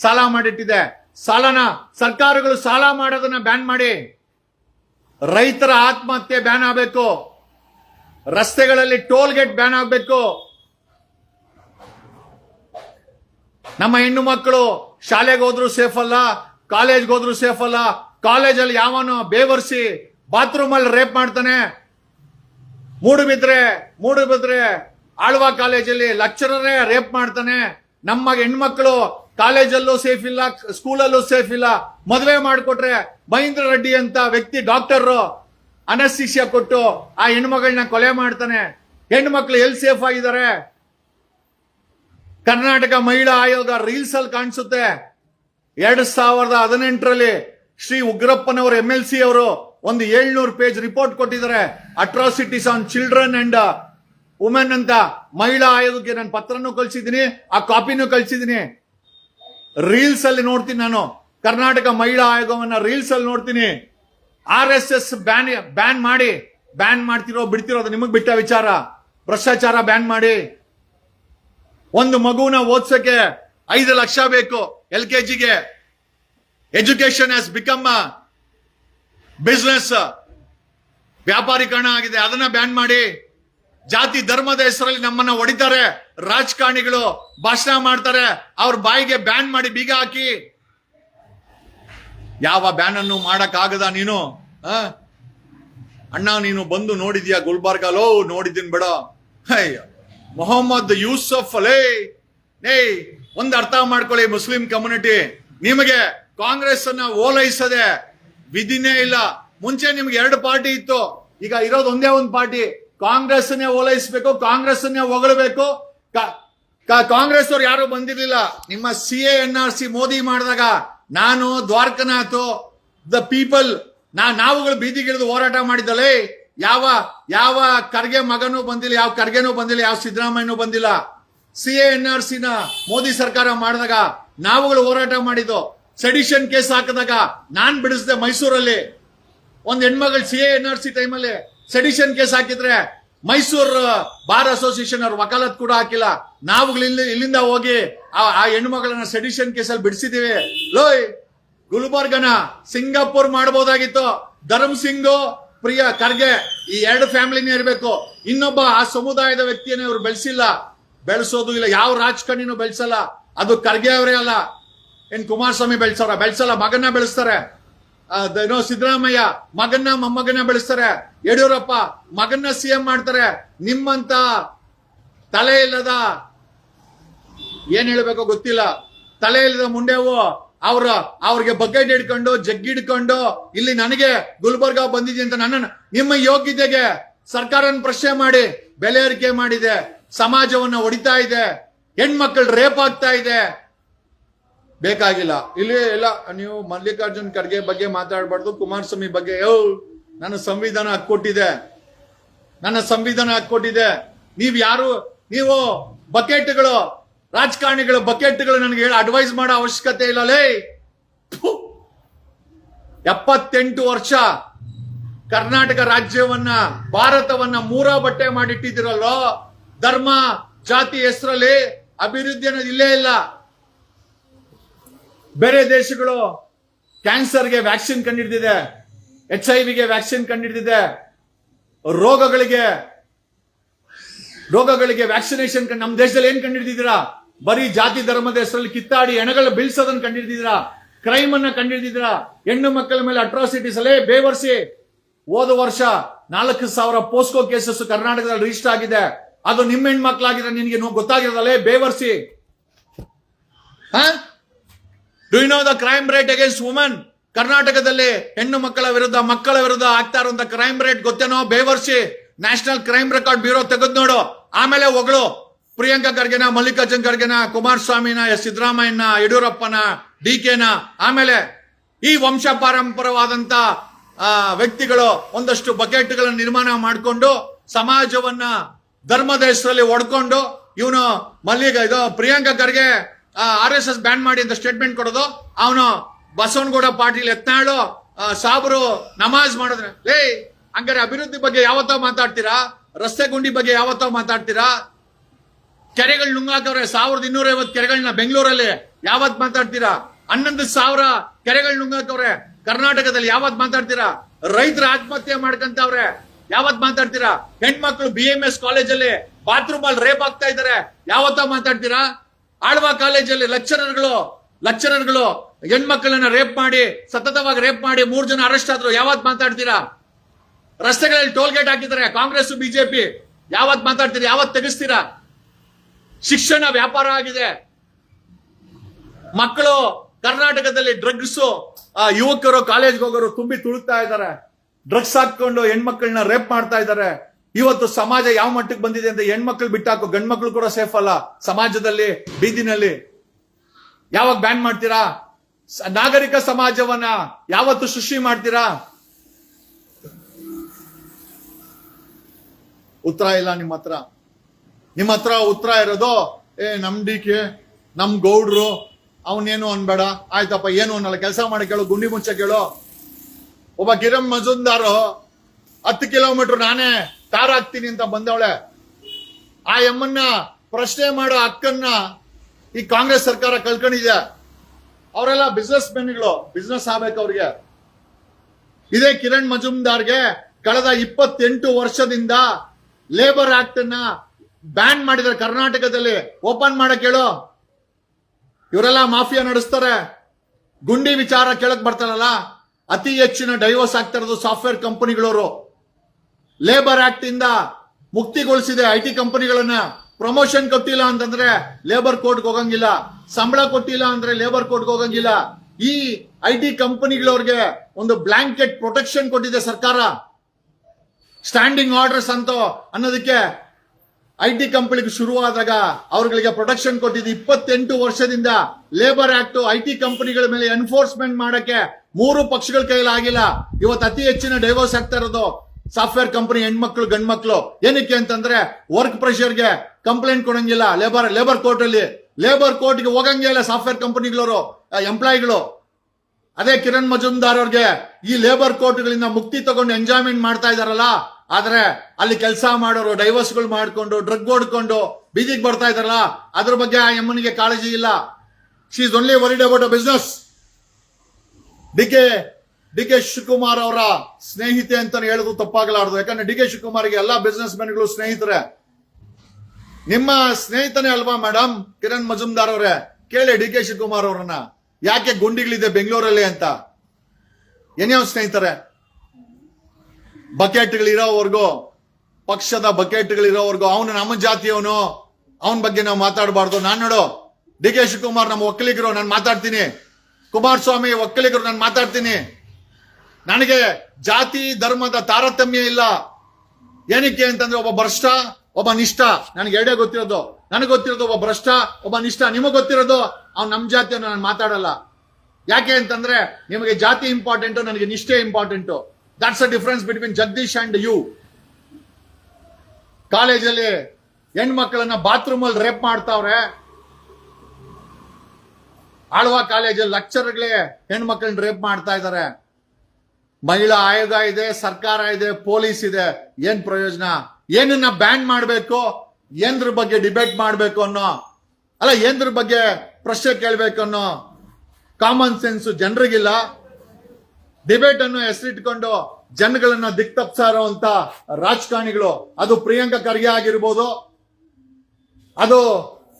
ಸಾಲ ಮಾಡಿಟ್ಟಿದೆ. ಸಾಲನ ಸರ್ಕಾರಗಳು ಸಾಲ ಮಾಡೋದನ್ನ ಬ್ಯಾನ್ ಮಾಡಿ. ರೈತರ ಆತ್ಮಹತ್ಯೆ ಬ್ಯಾನ್ ಆಗಬೇಕು. ರಸ್ತೆಗಳಲ್ಲಿ ಟೋಲ್ ಗೇಟ್ ಬ್ಯಾನ್ ಆಗಬೇಕು. ನಮ್ಮ ಹೆಣ್ಣು ಮಕ್ಕಳು ಶಾಲೆಗೆ ಹೋದ್ರು ಸೇಫ್ ಅಲ್ಲ ಕಾಲೇಜ್ಗೆ ಹೋದ್ರು ಸೇಫ್ ಅಲ್ಲ ಕಾಲೇಜಲ್ಲಿ ಯಾವನು ಬೇವರ್ಸಿ ಬಾತ್ರೂಮ್ ಅಲ್ಲಿ ರೇಪ್ ಮಾಡ್ತಾನೆ. ಮೂಡು ಬಿದ್ರೆ ಮೂಡು ಬಿದ್ರೆ ಆಳ್ವಾ ಕಾಲೇಜಲ್ಲಿ ಲೆಕ್ಚರರೇ ರೇಪ್ ಮಾಡ್ತಾನೆ. ನಮ್ಮ ಹೆಣ್ಮಕ್ಳು ಕಾಲೇಜಲ್ಲೂ ಸೇಫ್ ಇಲ್ಲ ಸ್ಕೂಲಲ್ಲೂ ಸೇಫ್ ಇಲ್ಲ. ಮದುವೆ ಮಾಡಿಕೊಟ್ರೆ ಮಹೇಂದ್ರ ರೆಡ್ಡಿ ಅಂತ ವ್ಯಕ್ತಿ ಡಾಕ್ಟರ್ ಅನಸ್ತಿಷ್ಯ ಕೊಟ್ಟು ಆ ಹೆಣ್ಮಗಳನ್ನ ಕೊಲೆ ಮಾಡ್ತಾನೆ. ಹೆಣ್ಮಕ್ಳು ಎಲ್ಲಿ ಸೇಫ್ ಆಗಿದ್ದಾರೆ? ಕರ್ನಾಟಕ ಮಹಿಳಾ ಆಯೋಗ ರೀಲ್ಸ್ ಅಲ್ಲಿ ಕಾಣಿಸುತ್ತೆ. ಎರಡ್ ಸಾವಿರದ ಹದಿನೆಂಟರಲ್ಲಿ ಶ್ರೀ ಉಗ್ರಪ್ಪನವರು ಎಂ ಎಲ್ ಸಿ ಅವರು ಒಂದು ಏಳ್ನೂರು ಪೇಜ್ ರಿಪೋರ್ಟ್ ಕೊಟ್ಟಿದ್ದಾರೆ. Atrocities on children and women ಅಂತ ಮಹಿಳಾ ಆಯೋಗಕ್ಕೆ ನಾನು ಪತ್ರನೂ ಕಳಿಸಿದ್ದೀನಿ, ಆ ಕಾಪಿನೂ ಕಳ್ಸಿದ್ದೀನಿ. ರೀಲ್ಸ್ ಅಲ್ಲಿ ನೋಡ್ತೀನಿ ನಾನು. ಕರ್ನಾಟಕ ಮಹಿಳಾ ಆಯೋಗವನ್ನ ರೀಲ್ಸ್ ಅಲ್ಲಿ ನೋಡ್ತೀನಿ. R S S ban ban ಮಾಡಿ. ಬ್ಯಾನ್ ಮಾಡ್ತಿರೋ, ಬಿಡ್ತಿರೋ, ಅದು ನಿಮಗ್ ಬಿಟ್ಟ ವಿಚಾರ. ಭ್ರಷ್ಟಾಚಾರ ಬ್ಯಾನ್ ಮಾಡಿ. ಒಂದು ಮಗುನ ಓದ್ಸಕ್ಕೆ ಐದು ಲಕ್ಷ ಬೇಕು ಎಲ್ ಕೆ ಜಿಗೆ. ಎಜುಕೇಶನ್ ಹ್ಯಾಸ್ ಬಿಕಮ್ ಬಿಸ್ನೆಸ್ ವ್ಯಾಪಾರೀಕರಣ ಆಗಿದೆ. ಅದನ್ನ ಬ್ಯಾನ್ ಮಾಡಿ. ಜಾತಿ, ಧರ್ಮದ ಹೆಸರಲ್ಲಿ ನಮ್ಮನ್ನ ಹೊಡಿತಾರೆ ರಾಜಕಾರಣಿಗಳು ಭಾಷಣ ಮಾಡ್ತಾರೆ, ಅವ್ರ ಬಾಯಿಗೆ ಬ್ಯಾನ್ ಮಾಡಿ ಬೀಗ ಹಾಕಿ. ಯಾವ ಬ್ಯಾನ್ ಅನ್ನು ಮಾಡಕ್ಕಾಗದ ನೀನು? ಅಣ್ಣ, ನೀನು ಬಂದು ನೋಡಿದ್ಯಾ ಗುಲ್ಬರ್ಗಲೋ ನೋಡಿದ್ದೀನಿ ಬೇಡ. ಮೊಹಮ್ಮದ್ ಯೂಸಫ್ ಅಲೇ ಏಯ್ ಒಂದ್ ಅರ್ಥ ಮಾಡ್ಕೊಳ್ಳಿ ಮುಸ್ಲಿಂ ಕಮ್ಯುನಿಟಿ. ನಿಮಗೆ ಕಾಂಗ್ರೆಸ್ ಅನ್ನ ಓಲೈಸದೆ ವಿಧಿನೇ ಇಲ್ಲ. ಮುಂಚೆ ನಿಮ್ಗೆ ಎರಡು ಪಾರ್ಟಿ ಇತ್ತು. ಈಗ ಇರೋದು ಒಂದೇ ಒಂದು ಪಾರ್ಟಿ. ಕಾಂಗ್ರೆಸ್ ಓಲೈಸಬೇಕು ಕಾಂಗ್ರೆಸ್ ಹೊಗಳಬೇಕು. ಕಾಂಗ್ರೆಸ್ ಅವ್ರು ಯಾರು ಬಂದಿರ್ಲಿಲ್ಲ. ನಿಮ್ಮ C N R C Modi ಮಾಡಿದಾಗ ನಾನು, ದ್ವಾರಕನಾಥ್, ದ ಪೀಪಲ್, ನಾ, ನಾವುಗಳು ಬೀದಿಗಿಳಿದು ಹೋರಾಟ ಮಾಡಿದಲೇ ಯಾವ ಯಾವ ಖರ್ಗೆ ಮಗನೂ ಬಂದಿಲ್ಲ, ಯಾವ ಖರ್ಗೆನೂ ಬಂದಿಲ್ಲ, ಯಾವ ಸಿದ್ದರಾಮಯ್ಯನೂ ಬಂದಿಲ್ಲ. C N R C Modi ಸರ್ಕಾರ ಮಾಡಿದಾಗ ನಾವುಗಳು ಹೋರಾಟ ಮಾಡಿದ್ದು. ಸೆಡಿಷನ್ ಕೇಸ್ ಹಾಕಿದಾಗ ನಾನ್ ಬಿಡಿಸಿದೆ ಮೈಸೂರಲ್ಲಿ. ಒಂದ್ ಹೆಣ್ಮಗಳು ಸಿ ಎನ್ ಆರ್ ಸಿ ಟೈಮಲ್ಲಿ ಸೆಡಿಷನ್ ಕೇಸ್ ಹಾಕಿದ್ರೆ ಮೈಸೂರು ಬಾರ್ ಅಸೋಸಿಯೇಷನ್ ಅವ್ರ ವಕಾಲತ್ ಕೂಡ ಹಾಕಿಲ್ಲ. ನಾವು ಇಲ್ಲಿ, ಇಲ್ಲಿಂದ ಹೋಗಿ ಆ ಹೆಣ್ಮಗಳನ್ನ ಸೆಡಿಷನ್ ಕೇಸಲ್ಲಿ ಬಿಡಿಸಿದೀವಿ. ಲೋಯ್, ಗುಲ್ಬರ್ಗನ ಸಿಂಗಾಪುರ್ ಮಾಡಬಹುದಾಗಿತ್ತು ಧರ್ಮ್ ಸಿಂಗ್, ಪ್ರಿಯ ಖರ್ಗೆ, ಈ ಎರಡು ಫ್ಯಾಮಿಲಿನೇ ಇರಬೇಕು. ಇನ್ನೊಬ್ಬ ಆ ಸಮುದಾಯದ ವ್ಯಕ್ತಿಯನ್ನ ಅವರು ಬೆಳೆಸಿಲ್ಲ. ಬೆಳೆಸೋದು ಇಲ್ಲ. ಯಾವ ರಾಜಕಾರಣಿನೂ ಬೆಳೆಸಲ್ಲ. ಅದು ಖರ್ಗೆ ಅವರೇ ಅಲ್ಲ. ಏನ್ ಕುಮಾರಸ್ವಾಮಿ ಬೆಳೆಸೋರ? ಬೆಳೆಸಲ್ಲ. ಮಗನ ಬೆಳೆಸ್ತಾರೆ. ಏನೋ ಸಿದ್ದರಾಮಯ್ಯ, ಮಗನ್ನ ಮೊಮ್ಮಗನ್ನ ಬೆಳೆಸ್ತಾರೆ. ಯಡಿಯೂರಪ್ಪ, ಮಗನ್ನ ಸಿಎಂ ಮಾಡ್ತಾರೆ. ನಿಮ್ಮಂತ ತಲೆ ಇಲ್ಲದ ಏನ್ ಹೇಳ್ಬೇಕೋ ಗೊತ್ತಿಲ್ಲ. ತಲೆ ಇಲ್ಲದ ಮುಂಡೆವು ಅವ್ರ, ಅವ್ರಿಗೆ ಬಕೆಟ್ ಹಿಡ್ಕೊಂಡು, ಜಗ್ಗಿ ಹಿಡ್ಕೊಂಡು, ಇಲ್ಲಿ ನನಗೆ ಗುಲ್ಬರ್ಗ ಬಂದಿದೆ ಅಂತ ನನ್ನ, ನಿಮ್ಮ ಯೋಗ್ಯತೆಗೆ ಸರ್ಕಾರನ ಪ್ರಶ್ನೆ ಮಾಡಿ, ಬೆಲೆ ಏರಿಕೆ ಮಾಡಿದೆ. ಸಮಾಜವನ್ನ ಹೊಡಿತಾ ಇದೆ. ಹೆಣ್ಮಕ್ಳು ರೇಪ್ ಆಗ್ತಾ ಇದೆ. ಬೇಕಾಗಿಲ್ಲ. ಇಲ್ಲಿ ಎಲ್ಲ ನೀವು ಮಲ್ಲಿಕಾರ್ಜುನ್ ಖರ್ಗೆ ಬಗ್ಗೆ ಮಾತಾಡಬಾರ್ದು, ಕುಮಾರಸ್ವಾಮಿ ಬಗ್ಗೆ. ಯೋ, ನನ್ನ ಸಂವಿಧಾನ ಹಕ್ಕೊಟ್ಟಿದೆ. ನನ್ನ ಸಂವಿಧಾನ ಹಕ್ಕೊಟ್ಟಿದೆ. ನೀವ್ ಯಾರು? ನೀವು ಬಕೆಟ್ಗಳು, ರಾಜಕಾರಣಿಗಳು ಬಕೆಟ್ಗಳು ನನಗೆ ಹೇಳಿ ಅಡ್ವೈಸ್ ಮಾಡೋ ಅವಶ್ಯಕತೆ ಇಲ್ಲ. ಲೇ. ಎಪ್ಪತ್ತೆಂಟು ವರ್ಷ ಕರ್ನಾಟಕ ರಾಜ್ಯವನ್ನ, ಭಾರತವನ್ನ ಮೂರ ಬಟ್ಟೆ ಮಾಡಿಟ್ಟಿದ್ದೀರಲ್ಲೋ ಧರ್ಮ, ಜಾತಿ, ಹೆಸರಲ್ಲಿ ಅಭಿವೃದ್ಧಿ ಅನ್ನೋದು ಇಲ್ಲೇ ಇಲ್ಲ. ಬೇರೆ ದೇಶಗಳು ಕ್ಯಾನ್ಸರ್ಗೆ ವ್ಯಾಕ್ಸಿನ್ ಕಂಡಿಡಿದಿದೆ, ಎಚ್ ಐ ವಿಗೆ ವ್ಯಾಕ್ಸಿನ್ ಕಂಡಿಡಿದಿದೆ, ರೋಗಗಳಿಗೆ ರೋಗಗಳಿಗೆ ವ್ಯಾಕ್ಸಿನೇಷನ್ ನಮ್ಮ ದೇಶದಲ್ಲಿ ಏನ್ ಕಂಡಿಡಿದಿರಾ ಬರೀ ಜಾತಿ ಧರ್ಮದ ಹೆಸರಲ್ಲಿ ಕಿತ್ತಾಡಿ ಹೆಣಗಳ ಬೀಳ್ಸೋದನ್ನ ಕಂಡಿಡಿದಿರಾ ಕ್ರೈಮ್ ಅನ್ನ ಕಂಡಿಡಿದಿರಾ ಹೆಣ್ಣು ಮಕ್ಕಳ ಮೇಲೆ ಅಟ್ರಾಸಿಟೀಸ್ ಅಲ್ಲೇ ಬೇವರ್ಸಿ ಹೋದ ವರ್ಷ ನಾಲ್ಕು ಸಾವಿರ ಪೋಸ್ಕೋ ಕೇಸಸ್ ಕರ್ನಾಟಕದಲ್ಲಿ ರಿಜಿಸ್ಟರ್ ಆಗಿದೆ. ಅದು ನಿಮ್ಮ ಹೆಣ್ಮಕ್ಳಾಗಿದ್ರೆ ನಿನಗೆ ಗೊತ್ತಾಗಿರೋದಲ್ಲೇ ಬೇವರ್ಸಿ. ಹಾ? Do you know the crime rate against woman ಕರ್ನಾಟಕದಲ್ಲಿ ಹೆಣ್ಣು ಮಕ್ಕಳ ವಿರುದ್ಧ ಮಕ್ಕಳ ವಿರುದ್ಧ ಆಗ್ತಾ ಇರುವಂತ ಕ್ರೈಮ್ ರೇಟ್ ಗೊತ್ತೇನೋ ಬೇವರ್ಸಿ ನ್ಯಾಷನಲ್ ಕ್ರೈಮ್ ರೆಕಾರ್ಡ್ ಬ್ಯೂರೋ ತೆಗೆದು ನೋಡು. ಆಮೇಲೆ ಒಗಳು ಪ್ರಿಯಾಂಕಾ ಖರ್ಗೆನ, ಮಲ್ಲಿಕಾರ್ಜುನ್ ಖರ್ಗೆನ, ಕುಮಾರಸ್ವಾಮಿನ, ಎಸ್ ಸಿದ್ದರಾಮಯ್ಯನ, ಯಡಿಯೂರಪ್ಪನ, ಡಿ ಕೆನ. ಆಮೇಲೆ ಈ ವಂಶ ಪಾರಂಪರವಾದಂತ ವ್ಯಕ್ತಿಗಳು ಒಂದಷ್ಟು ಬಕೆಟ್ಗಳನ್ನು ನಿರ್ಮಾಣ ಮಾಡಿಕೊಂಡು ಸಮಾಜವನ್ನ ಧರ್ಮದ ಹೆಸರಲ್ಲಿ ಒಡ್ಕೊಂಡು ಇವನು ಮಲ್ಲಿಗ ಇದು Priyanka Kharge R S S ban ಮಾಡಿ ಅಂತ ಸ್ಟೇಟ್ಮೆಂಟ್ ಕೊಡೋದು, ಅವನು ಬಸವನಗೌಡ ಪಾಟೀಲ್ ಎತ್ನಾಳು ಸಾಬ್ರು ನಮಾಜ್ ಮಾಡಿದ್ರೆ, ಲೇ, ಹಂಗಾರೆ ಅಭಿವೃದ್ಧಿ ಬಗ್ಗೆ ಯಾವತ್ತೋ ಮಾತಾಡ್ತೀರಾ? ರಸ್ತೆ ಗುಂಡಿ ಬಗ್ಗೆ ಯಾವತ್ತೋ ಮಾತಾಡ್ತೀರಾ? ಕೆರೆಗಳು ನುಂಗಾಕವ್ರೆ, ಸಾವಿರದ ಇನ್ನೂರ ಐವತ್ತು ಕೆರೆಗಳನ್ನ ಬೆಂಗಳೂರಲ್ಲಿ ಯಾವತ್ ಮಾತಾಡ್ತೀರಾ? ಹನ್ನೊಂದು ಸಾವಿರ ಕೆರೆಗಳು ನುಂಗಾಕವ್ರೆ, ಕರ್ನಾಟಕದಲ್ಲಿ ಯಾವತ್ ಮಾತಾಡ್ತೀರಾ? ರೈತರ ಆತ್ಮಹತ್ಯೆ ಮಾಡ್ಕಂತವ್ರೆ, ಯಾವತ್ ಮಾತಾಡ್ತೀರಾ? ಹೆಣ್ಮಕ್ಳು ಬಿ ಎಂ ಎಸ್ ಕಾಲೇಜಲ್ಲಿ ಬಾತ್ರೂಮ್ ಅಲ್ಲಿ ರೇಪ್ ಆಗ್ತಾ ಇದಾರೆ, ಯಾವತ್ತ ಮಾತಾಡ್ತೀರಾ? ಆಳ್ವ ಕಾಲೇಜಲ್ಲಿ ಲೆಕ್ಚರರ್ಗಳು ಲೆಕ್ಚರರ್ಗಳು ಹೆಣ್ಮಕ್ಳನ್ನ ರೇಪ್ ಮಾಡಿ, ಸತತವಾಗಿ ರೇಪ್ ಮಾಡಿ ಮೂರ್ ಜನ ಅರೆಸ್ಟ್ ಆದ್ರು. ಯಾವತ್ ಮಾತಾಡ್ತೀರಾ? ರಸ್ತೆಗಳಲ್ಲಿ ಟೋಲ್ ಗೇಟ್ ಹಾಕಿದ್ದಾರೆ. ಕಾಂಗ್ರೆಸ್ ಬಿಜೆಪಿ, ಯಾವತ್ ಮಾತಾಡ್ತೀರಾ? ಯಾವತ್ ತೆಗಿಸ್ತೀರಾ? ಶಿಕ್ಷಣ ವ್ಯಾಪಾರ ಆಗಿದೆ. ಮಕ್ಕಳು ಕರ್ನಾಟಕದಲ್ಲಿ ಡ್ರಗ್ಸ್ ಯುವಕರು ಕಾಲೇಜ್ಗೆ ಹೋಗೋರು ತುಂಬಿ ತುಳುಕ್ತಾ ಇದ್ದಾರೆ. ಡ್ರಗ್ಸ್ ಹಾಕೊಂಡು ಹೆಣ್ಮಕ್ಳನ್ನ ರೇಪ್ ಮಾಡ್ತಾ ಇದ್ದಾರೆ. ಇವತ್ತು ಸಮಾಜ ಯಾವ ಮಟ್ಟಕ್ಕೆ ಬಂದಿದೆ ಅಂತ ಹೆಣ್ಮಕ್ಳು ಬಿಟ್ಟಾಕು, ಗಂಡ್ಮಕ್ಳು ಕೂಡ ಸೇಫ್ ಅಲ್ಲ. ಸಮಾಜದಲ್ಲಿ, ಬೀದಿನಲ್ಲಿ. ಯಾವಾಗ ಬ್ಯಾನ್ ಮಾಡ್ತೀರಾ? ನಾಗರಿಕ ಸಮಾಜವನ್ನ ಯಾವತ್ತು ಸೃಷ್ಟಿ ಮಾಡ್ತೀರಾ? ಉತ್ತರ ಇಲ್ಲ ನಿಮ್ಮ ಹತ್ರ. ನಿಮ್ಮ ಹತ್ರ ಉತ್ತರ ಇರೋದು, ಏ, ನಮ್ ಡಿ ಕೆ, ನಮ್ ಗೌಡ್ರು, ಅವನೇನು ಅನ್ಬೇಡ, ಆಯ್ತಪ್ಪ, ಏನು ಅನ್ನಲ್ಲ, ಕೆಲಸ ಮಾಡಿ ಕೇಳು, ಗುಂಡಿ ಮುಚ್ಚ ಕೇಳು. ಒಬ್ಬ ಕಿರಣ್ ಮಜುಂದಾರು ಹತ್ತು ಕಿಲೋಮೀಟರ್ ನಾನೇ ತಾರ್ ಹಾಕ್ತೀನಿ ಅಂತ ಬಂದವಳೆ. ಆ ಎಮ್ಮನ್ನ ಪ್ರಶ್ನೆ ಮಾಡೋ ಹಕ್ಕನ್ನ ಈ ಕಾಂಗ್ರೆಸ್ ಸರ್ಕಾರ ಕಳ್ಕೊಂಡಿದೆ. ಅವರೆಲ್ಲ ಬಿಸ್ನೆಸ್ ಮೆನ್ಗಳು ಬಿಸ್ನೆಸ್ ಆಗ್ಬೇಕು ಅವ್ರಿಗೆ. ಇದೇ ಕಿರಣ್ ಮಜುಮ್ದಾರ್ಗೆ ಕಳೆದ ಇಪ್ಪತ್ತೆಂಟು ವರ್ಷದಿಂದ ಲೇಬರ್ ಆಕ್ಟ್ ಅನ್ನ ಬ್ಯಾನ್ ಮಾಡಿದ್ದಾರೆ ಕರ್ನಾಟಕದಲ್ಲಿ. ಓಪನ್ ಮಾಡಕ್ ಹೇಳು ಇವರೆಲ್ಲ ಮಾಫಿಯಾ ನಡೆಸ್ತಾರೆ. ಗುಂಡಿ ವಿಚಾರ ಕೇಳಕ್ ಬರ್ತಾರಲ್ಲ. ಅತಿ ಹೆಚ್ಚಿನ ಡೈವರ್ಸ್ ಆಗ್ತಾ ಇರೋದು ಸಾಫ್ಟ್ವೇರ್ ಕಂಪನಿಗಳವರು ಲೇಬರ್ ಆಕ್ಟ್ ಇಂದ ಮುಕ್ತಿಗೊಳಿಸಿದೆ ಐ ಟಿ ಕಂಪನಿಗಳನ್ನ. ಪ್ರಮೋಷನ್ ಕೊಟ್ಟಿಲ್ಲ ಅಂತಂದ್ರೆ ಲೇಬರ್ ಕೋರ್ಟ್ಗೆ ಹೋಗಂಗಿಲ್ಲ. ಸಂಬಳ ಕೊಟ್ಟಿಲ್ಲ ಅಂದ್ರೆ ಲೇಬರ್ ಕೋರ್ಟ್ಗೆ ಹೋಗಂಗಿಲ್ಲ. ಈ ಐ ಟಿ ಕಂಪನಿಗಳವ್ರಿಗೆ ಒಂದು ಬ್ಲಾಂಕೆಟ್ ಪ್ರೊಟೆಕ್ಷನ್ ಕೊಟ್ಟಿದೆ ಸರ್ಕಾರ. ಸ್ಟ್ಯಾಂಡಿಂಗ್ ಆರ್ಡರ್ಸ್ ಅಂತ ಅನ್ನೋದಕ್ಕೆ ಐ ಟಿ ಕಂಪನಿಗೆ ಶುರುವಾದಾಗ ಅವ್ರಗಳಿಗೆ ಪ್ರೊಟೆಕ್ಷನ್ ಕೊಟ್ಟಿದ್ದು ಇಪ್ಪತ್ತೆಂಟು ವರ್ಷದಿಂದ ಲೇಬರ್ ಆಕ್ಟ್ ಐ ಟಿ ಕಂಪನಿಗಳ ಮೇಲೆ ಎನ್ಫೋರ್ಸ್ಮೆಂಟ್ ಮಾಡಕ್ಕೆ ಮೂರು ಪಕ್ಷಗಳ ಕೈಲಾಗಿಲ್ಲ. ಇವತ್ತು ಅತಿ ಹೆಚ್ಚಿನ ಡೈವರ್ಸ್ ಆಗ್ತಾ ಇರೋದು ಸಾಫ್ಟ್ವೇರ್ ಕಂಪನಿ ಹೆಣ್ಮಕ್ಳು, ಗಂಡ್ಮಕ್ಳು, ಏನಕ್ಕೆ ಅಂತಂದ್ರೆ ವರ್ಕ್ ಪ್ರೆಷರ್ಗೆ ಕಂಪ್ಲೇಂಟ್ ಕೊಡಂಗಿಲ್ಲ. ಲೇಬರ್ ಲೇಬರ್ ಕೋರ್ಟ್ ಅಲ್ಲಿ. ಲೇಬರ್ ಕೋರ್ಟ್ಗೆ ಹೋಗಂಗೆ ಇಲ್ಲ ಸಾಫ್ಟ್ವೇರ್ ಕಂಪನಿಗಳವರು ಎಂಪ್ಲಾಯಿಗಳು ಅದೇ ಕಿರಣ್ ಮಜುಮ್ದಾರ್ ಅವ್ರಿಗೆ ಈ ಲೇಬರ್ ಕೋರ್ಟ್ಗಳಿಂದ ಮುಕ್ತಿ ತಗೊಂಡು ಎಂಜಾಯ್ಮೆಂಟ್ ಮಾಡ್ತಾ ಇದಾರಲ್ಲ, ಆದ್ರೆ ಅಲ್ಲಿ ಕೆಲಸ ಮಾಡೋರು ಡೈವರ್ಸ್ಗಳು ಮಾಡ್ಕೊಂಡು ಡ್ರಗ್ ಓಡ್ಕೊಂಡು ಬೀದಿಗೆ ಬರ್ತಾ ಇದಾರಲ್ಲ, ಅದ್ರ ಬಗ್ಗೆ ಆ ಯಮ್ಮನಿಗೆ ಕಾಳಜಿ ಇಲ್ಲ. She is only worried about a business D K D K Shivakumar ಅವರ ಸ್ನೇಹಿತೆ ಅಂತ ಹೇಳೋದು ತಪ್ಪಾಗಲಾರದು. ಯಾಕಂದ್ರೆ ಡಿ ಕೆ ಶಿವಕುಮಾರ್ಗೆ ಎಲ್ಲಾ ಬಿಸ್ನೆಸ್ ಮ್ಯಾನ್ಗಳು ಸ್ನೇಹಿತರೆ. ನಿಮ್ಮ ಸ್ನೇಹಿತನೇ ಅಲ್ವಾ ಮೇಡಮ್ ಕಿರಣ್ ಮಜುಮ್ದಾರ್ ಅವರೇ. ಕೇಳಿ ಡಿ ಕೆ ಶಿವಕುಮಾರ್ ಅವರನ್ನ. ಯಾಕೆ ಗುಂಡಿಗಳಿದೆ ಬೆಂಗಳೂರಲ್ಲಿ ಅಂತ. ಏನ್ಯಾವ ಸ್ನೇಹಿತರೆ? ಬಕೆಟ್ಗಳಿರೋವರೆಗೂ, ಪಕ್ಷದ ಬಕೆಟ್ಗಳಿರೋವರೆಗೂ, ಅವನು ನಮ್ಮ ಜಾತಿಯವನು. ಅವನ ಬಗ್ಗೆ ನಾವು ಮಾತಾಡಬಾರ್ದು. ನಾನು ನೋಡು, ಡಿ ಕೆ ಶಿವಕುಮಾರ್ ನಮ್ಮ ಒಕ್ಕಲಿಗರು, ನಾನು ಮಾತಾಡ್ತೀನಿ. ಕುಮಾರಸ್ವಾಮಿ ಒಕ್ಕಲಿಗರು, ನಾನು ಮಾತಾಡ್ತೀನಿ. ನನಗೆ ಜಾತಿ, ಧರ್ಮದ ತಾರತಮ್ಯ ಇಲ್ಲ. ಏನಕ್ಕೆ ಅಂತಂದ್ರೆ ಒಬ್ಬ ಭ್ರಷ್ಟ, ಒಬ್ಬ ನಿಷ್ಠ. ನನಗೆ ಎರಡೇ ಗೊತ್ತಿರೋದು. ನನಗೆ ಗೊತ್ತಿರೋದು ಒಬ್ಬ ಭ್ರಷ್ಟ, ಒಬ್ಬ ನಿಷ್ಠ. ನಿಮಗೆ ಗೊತ್ತಿರೋದು, ಅವ್ನು ನಮ್ಮ ಜಾತಿಯನ್ನು ನಾನು ಮಾತಾಡಲ್ಲ. ಯಾಕೆ ಅಂತಂದ್ರೆ ನಿಮಗೆ ಜಾತಿ ಇಂಪಾರ್ಟೆಂಟು ನನಗೆ ನಿಷ್ಠೆ important that's a difference between Jagadish and you ಕಾಲೇಜಲ್ಲಿ ಹೆಣ್ಮಕ್ಳನ್ನ ಬಾತ್ರೂಮ್ ಅಲ್ಲಿ ರೇಪ್ ಮಾಡ್ತಾವ್ರೆ. ಆಳ್ವಾ ಕಾಲೇಜಲ್ಲಿ ಲೆಕ್ಚರ್ಗಳೇ ಹೆಣ್ಮಕ್ಳನ್ನ ರೇಪ್ ಮಾಡ್ತಾ ಇದ್ದಾರೆ ಮಹಿಳಾ ಆಯೋಗ ಇದೆ, ಸರ್ಕಾರ ಇದೆ, ಪೊಲೀಸ್ ಇದೆ. ಏನ್ ಪ್ರಯೋಜನ? ಏನನ್ನ ಬ್ಯಾನ್ ಮಾಡಬೇಕು? ಏನ್ರ ಬಗ್ಗೆ ಡಿಬೇಟ್ ಮಾಡಬೇಕು ಅನ್ನೋ? ಅಲ್ಲ ಏನ್ರ ಬಗ್ಗೆ ಪ್ರಶ್ನೆ ಕೇಳಬೇಕು ಅನ್ನೋ? Common sense ಜನರಿಗಿಲ್ಲ. ಡಿಬೇಟ್ ಅನ್ನು ಹೆಸರಿಟ್ಕೊಂಡು ಜನಗಳನ್ನ ದಿಕ್ತಪ್ಸಾರುವಂತ ರಾಜಕಾರಣಿಗಳು. ಅದು ಪ್ರಿಯಾಂಕಾ ಖರ್ಗೆ ಆಗಿರ್ಬೋದು. ಅದು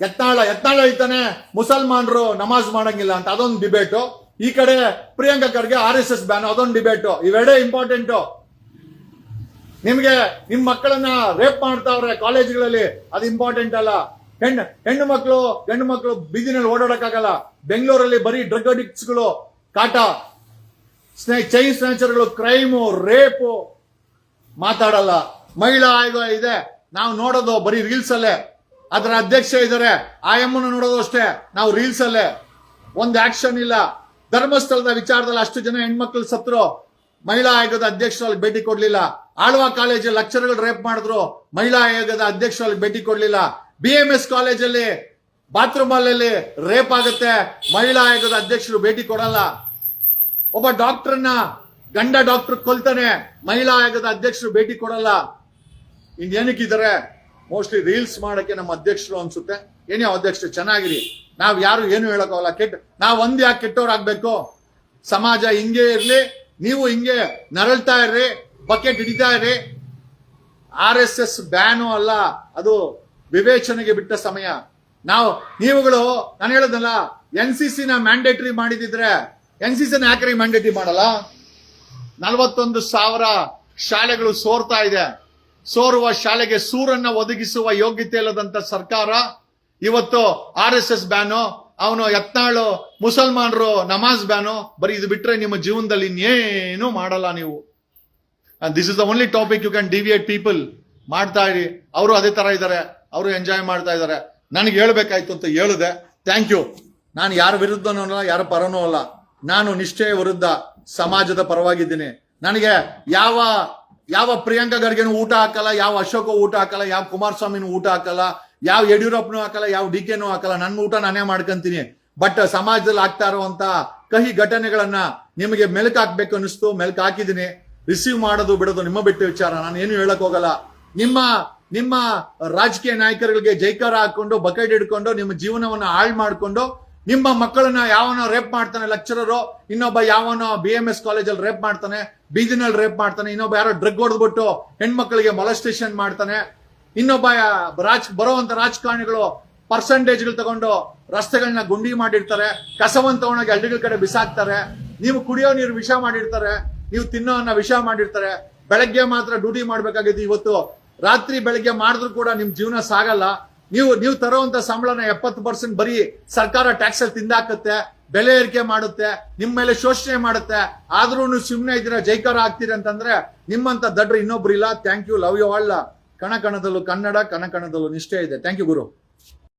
ಯತ್ನಾಳ. ಯತ್ನಾಳ ಹೇಳ್ತಾನೆ ಮುಸಲ್ಮಾನರು ನಮಾಜ್ ಮಾಡಂಗಿಲ್ಲ ಅಂತ. ಅದೊಂದು ಡಿಬೇಟು. ಈ ಕಡೆ Priyanka Kharge, R S S ban, ಅದೊಂದು ಡಿಬೇಟು ಇವೆರಡೇ ಇಂಪಾರ್ಟೆಂಟು ನಿಮ್ಗೆ ನಿಮ್ ಮಕ್ಕಳನ್ನ ರೇಪ್ ಮಾಡ್ತಾವ್ರೆ ಕಾಲೇಜ್ಗಳಲ್ಲಿ, ಅದು ಇಂಪಾರ್ಟೆಂಟ್ ಅಲ್ಲ. ಹೆಣ್ಣು ಹೆಣ್ಣು ಮಕ್ಕಳು ಗಂಡು ಮಕ್ಕಳು ಬೀದಿನಲ್ಲಿ ಓಡಾಡಕ್ಕಾಗಲ್ಲ. ಬೆಂಗಳೂರಲ್ಲಿ ಬರೀ ಡ್ರಗ್ ಅಡಿಕ್ಟ್ಸ್ಗಳು ಕಾಟ. ಸ್ನೇ ಚೈನ್ ಸ್ನೇಚರ್ಗಳು ಕ್ರೈಮು ರೇಪು ಮಾತಾಡಲ್ಲ. ಮಹಿಳಾ ಆಯೋಗ ಇದೆ. ನಾವು ನೋಡೋದು ಬರೀ ರೀಲ್ಸ್ ಅಲ್ಲೇ. ಅದರ ಅಧ್ಯಕ್ಷ ಇದ್ದಾರೆ. ಆ ಎಮ್ಮನ್ನು ನೋಡೋದು ಅಷ್ಟೇ. ನಾವು ರೀಲ್ಸ್ ಅಲ್ಲೇ. ಒಂದು ಆಕ್ಷನ್ ಇಲ್ಲ. ಧರ್ಮಸ್ಥಳದ ವಿಚಾರದಲ್ಲಿ ಅಷ್ಟು ಜನ ಹೆಣ್ಮಕ್ಳು ಸತ್ರು ಮಹಿಳಾ ಆಯೋಗದ ಅಧ್ಯಕ್ಷರಲ್ಲಿ ಭೇಟಿ ಕೊಡ್ಲಿಲ್ಲ. ಆಳ್ವ ಕಾಲೇಜ್ ಲಕ್ಷರ್ಗಳು ರೇಪ್ ಮಾಡಿದ್ರು. ಮಹಿಳಾ ಆಯೋಗದ ಅಧ್ಯಕ್ಷರಲ್ಲಿ ಭೇಟಿ ಕೊಡ್ಲಿಲ್ಲ. ಬಿ ಎಂ ಎಸ್ ಕಾಲೇಜಲ್ಲಿ ಬಾತ್ರೂಮ್ ಅಲ್ಲಿ ರೇಪ್ ಆಗುತ್ತೆ. ಮಹಿಳಾ ಆಯೋಗದ ಅಧ್ಯಕ್ಷರು ಭೇಟಿ ಕೊಡಲ್ಲ. ಒಬ್ಬ ಡಾಕ್ಟರ್ನ ಗಂಡ ಡಾಕ್ಟರ್ ಕೊಲ್ತಾನೆ. ಮಹಿಳಾ ಆಯೋಗದ ಅಧ್ಯಕ್ಷರು ಭೇಟಿ ಕೊಡಲ್ಲ. ಇನ್ನೇನಕ್ಕಿದ್ದಾರೆ ಮೋಸ್ಟ್ಲಿ ರೀಲ್ಸ್ ಮಾಡಕ್ಕೆ ನಮ್ಮ ಅಧ್ಯಕ್ಷರು ಅನ್ಸುತ್ತೆ. ಏನೇ ಅಧ್ಯಕ್ಷರು ಚೆನ್ನಾಗಿರಿ. ನಾವ್ ಯಾರು ಏನು ಹೇಳಕ್ಕಾಗಲ್ಲ. ಕೆಟ್ಟ, ನಾವ್ ಒಂದ್ ಯಾಕೆ ಕೆಟ್ಟವ್ರಾಗ್ಬೇಕು? ಸಮಾಜ ಹಿಂಗೆ ಇರ್ಲಿ, ನೀವು ಹಿಂಗೆ ನರಳ್ತಾ ಇರ್ರಿ, ಬಕೆಟ್ ಹಿಡಿತಾ ಇರ್ರಿ. ಆರ್ ಎಸ್ ಎಸ್ ಬ್ಯಾನು ಅಲ್ಲ, ಅದು ವಿವೇಚನೆಗೆ ಬಿಟ್ಟ ಸಮಯ. ನಾವು, ನೀವುಗಳು, ನಾನು ಹೇಳೋದಲ್ಲ, ಎನ್ ಸಿ ಸಿ ನ ಮ್ಯಾಂಡೇಟರಿ ಮಾಡಿದಿದ್ರೆ, ಎನ್ ಸಿ ಸಿ ನ ಯಾಕ್ರಿ ಮ್ಯಾಂಡೇಟರಿ ಮಾಡಲ್ಲ? ನಲವತ್ತೊಂದು ಸಾವಿರ ಶಾಲೆಗಳು ಸೋರ್ತಾ ಇದೆ. ಸೋರುವ ಶಾಲೆಗೆ ಸೂರನ್ನ ಒದಗಿಸುವ ಯೋಗ್ಯತೆ ಇಲ್ಲದಂತ ಸರ್ಕಾರ ಇವತ್ತು ಆರ್ ಎಸ್ ಎಸ್ ಬ್ಯಾನು, ಅವನು ಎತ್ನಾಳು ಮುಸಲ್ಮಾನರು ನಮಾಜ್ ಬ್ಯಾನು, ಬರೀ ಇದು ಬಿಟ್ರೆ ನಿಮ್ಮ ಜೀವನದಲ್ಲಿ ಇನ್ನೇನು ಮಾಡಲ್ಲ ನೀವು. This is the only topic you can deviate people ಮಾಡ್ತಾ ಇರಿ. ಅವರು ಅದೇ ತರ ಇದ್ದಾರೆ, ಅವರು ಎಂಜಾಯ್ ಮಾಡ್ತಾ ಇದ್ದಾರೆ. ನನಗೆ ಹೇಳ್ಬೇಕಾಯ್ತು ಅಂತ ಹೇಳಿದೆ. ಥ್ಯಾಂಕ್ ಯು ನಾನು ಯಾರ ವಿರುದ್ಧನೂ ಅಲ್ಲ, ಯಾರ ಪರನೂ ಅಲ್ಲ. ನಾನು ನಿಷ್ಠೆಯ ವಿರುದ್ಧ ಸಮಾಜದ ಪರವಾಗಿದ್ದೀನಿ. ನನಗೆ ಯಾವ ಯಾವ ಪ್ರಿಯಾಂಕಾ ಖರ್ಗೆನೂ ಊಟ ಹಾಕಲ್ಲ, ಯಾವ ಅಶೋಕ ಊಟ ಹಾಕಲ್ಲ, ಯಾವ ಕುಮಾರಸ್ವಾಮಿನೂ ಊಟ ಹಾಕಲ್ಲ ಯಾವ ಯಡಿಯೂರಪ್ಪನೂ ಹಾಕಲ್ಲ, ಯಾವ ಡಿ ಕೆನೂ ಹಾಕಲ್ಲ, ನನ್ನ ಊಟ ನಾನೇ ಮಾಡ್ಕೊಂತೀನಿ. ಬಟ್ ಸಮಾಜದಲ್ಲಿ ಆಗ್ತಾ ಇರುವಂತ ಕಹಿ ಘಟನೆಗಳನ್ನ ನಿಮಗೆ ಮೆಲುಕು ಹಾಕ್ಬೇಕು ಅನಿಸ್ತು ಮೆಲುಕು ಹಾಕಿದ್ದೀನಿ. ರಿಸೀವ್ ಮಾಡೋದು ಬಿಡೋದು ನಿಮ್ಮ ಬಿಟ್ಟು ವಿಚಾರ, ನಾನು ಏನು ಹೇಳಕ್ ಹೋಗಲ್ಲ. ನಿಮ್ಮ ನಿಮ್ಮ ರಾಜಕೀಯ ನಾಯಕರುಗಳಿಗೆ ಜೈಕಾರ ಹಾಕೊಂಡು, ಬಕೆಟ್ ಹಿಡ್ಕೊಂಡು, ನಿಮ್ಮ ಜೀವನವನ್ನ ಹಾಳು ಮಾಡಿಕೊಂಡು, ನಿಮ್ಮ ಮಕ್ಕಳನ್ನ ಯಾವನೋ ರೇಪ್ ಮಾಡ್ತಾನೆ ಲೆಕ್ಚರರು ಇನ್ನೊಬ್ಬ ಯಾವನೋ ಬಿ ಎಂ ಎಸ್ ಕಾಲೇಜಲ್ಲಿ ರೇಪ್ ಮಾಡ್ತಾನೆ, ಬೀದಿನಲ್ಲಿ ರೇಪ್ ಮಾಡ್ತಾನೆ, ಇನ್ನೊಬ್ಬ ಯಾರೋ ಡ್ರಗ್ ಹೊಡೆದ್ಬಿಟ್ಟು ಹೆಣ್ಮಕ್ಳಿಗೆ ಮೊಲಸ್ಟೇಷನ್ ಮಾಡ್ತಾನೆ. ಇನ್ನೊಬ್ಬ ರಾಜ್, ಬರುವಂತ ರಾಜಕಾರಣಿಗಳು ಪರ್ಸೆಂಟೇಜ್ಗಳು ತಗೊಂಡು ರಸ್ತೆಗಳನ್ನ ಗುಂಡಿ ಮಾಡಿರ್ತಾರೆ ಕಸವನ್ನು ತಗೊಂಡೋಗಿ ಹಳ್ಳಿಗಳ ಕಡೆ ಬಿಸಾಕ್ತಾರೆ. ನೀವು ಕುಡಿಯೋ ನೀರು ವಿಷ ಮಾಡಿರ್ತಾರೆ, ನೀವು ತಿನ್ನೋ ಅನ್ನ ವಿಷ ಮಾಡಿರ್ತಾರೆ. ಬೆಳಗ್ಗೆ ಮಾತ್ರ ಡ್ಯೂಟಿ ಮಾಡ್ಬೇಕಾಗಿದೆ ಇವತ್ತು. ರಾತ್ರಿ ಬೆಳಗ್ಗೆ ಮಾಡಿದ್ರು ಕೂಡ ನಿಮ್ ಜೀವನ ಸಾಗಲ್ಲ. ನೀವು ನೀವು ತರುವಂತ ಸಂಬಳನ ಎಪ್ಪತ್ತು ಪರ್ಸೆಂಟ್ ಬರೀ ಸರ್ಕಾರ ಟ್ಯಾಕ್ಸ್ ಅಲ್ಲಿ ತಿಂದಾಕತ್ತೆ, ಬೆಲೆ ಏರಿಕೆ ಮಾಡುತ್ತೆ ನಿಮ್ಮ ಮೇಲೆ ಶೋಷಣೆ ಮಾಡುತ್ತೆ. ಆದ್ರೂ ಸುಮ್ಮನೆ ಇದ್ದೀರಾ, ಜೈಕಾರ ಆಗ್ತೀರಿ ಅಂತಂದ್ರೆ ನಿಮ್ಮಂತ ದಡ್ರು ಇನ್ನೊಬ್ರು ಇಲ್ಲ. Thank you love you all ಕಣ ಕಣದಲ್ಲೂ ಕನ್ನಡ ಕಣಕಣದಲ್ಲೂ ನಿಷ್ಠೆ ಇದೆ. Thank you Guru.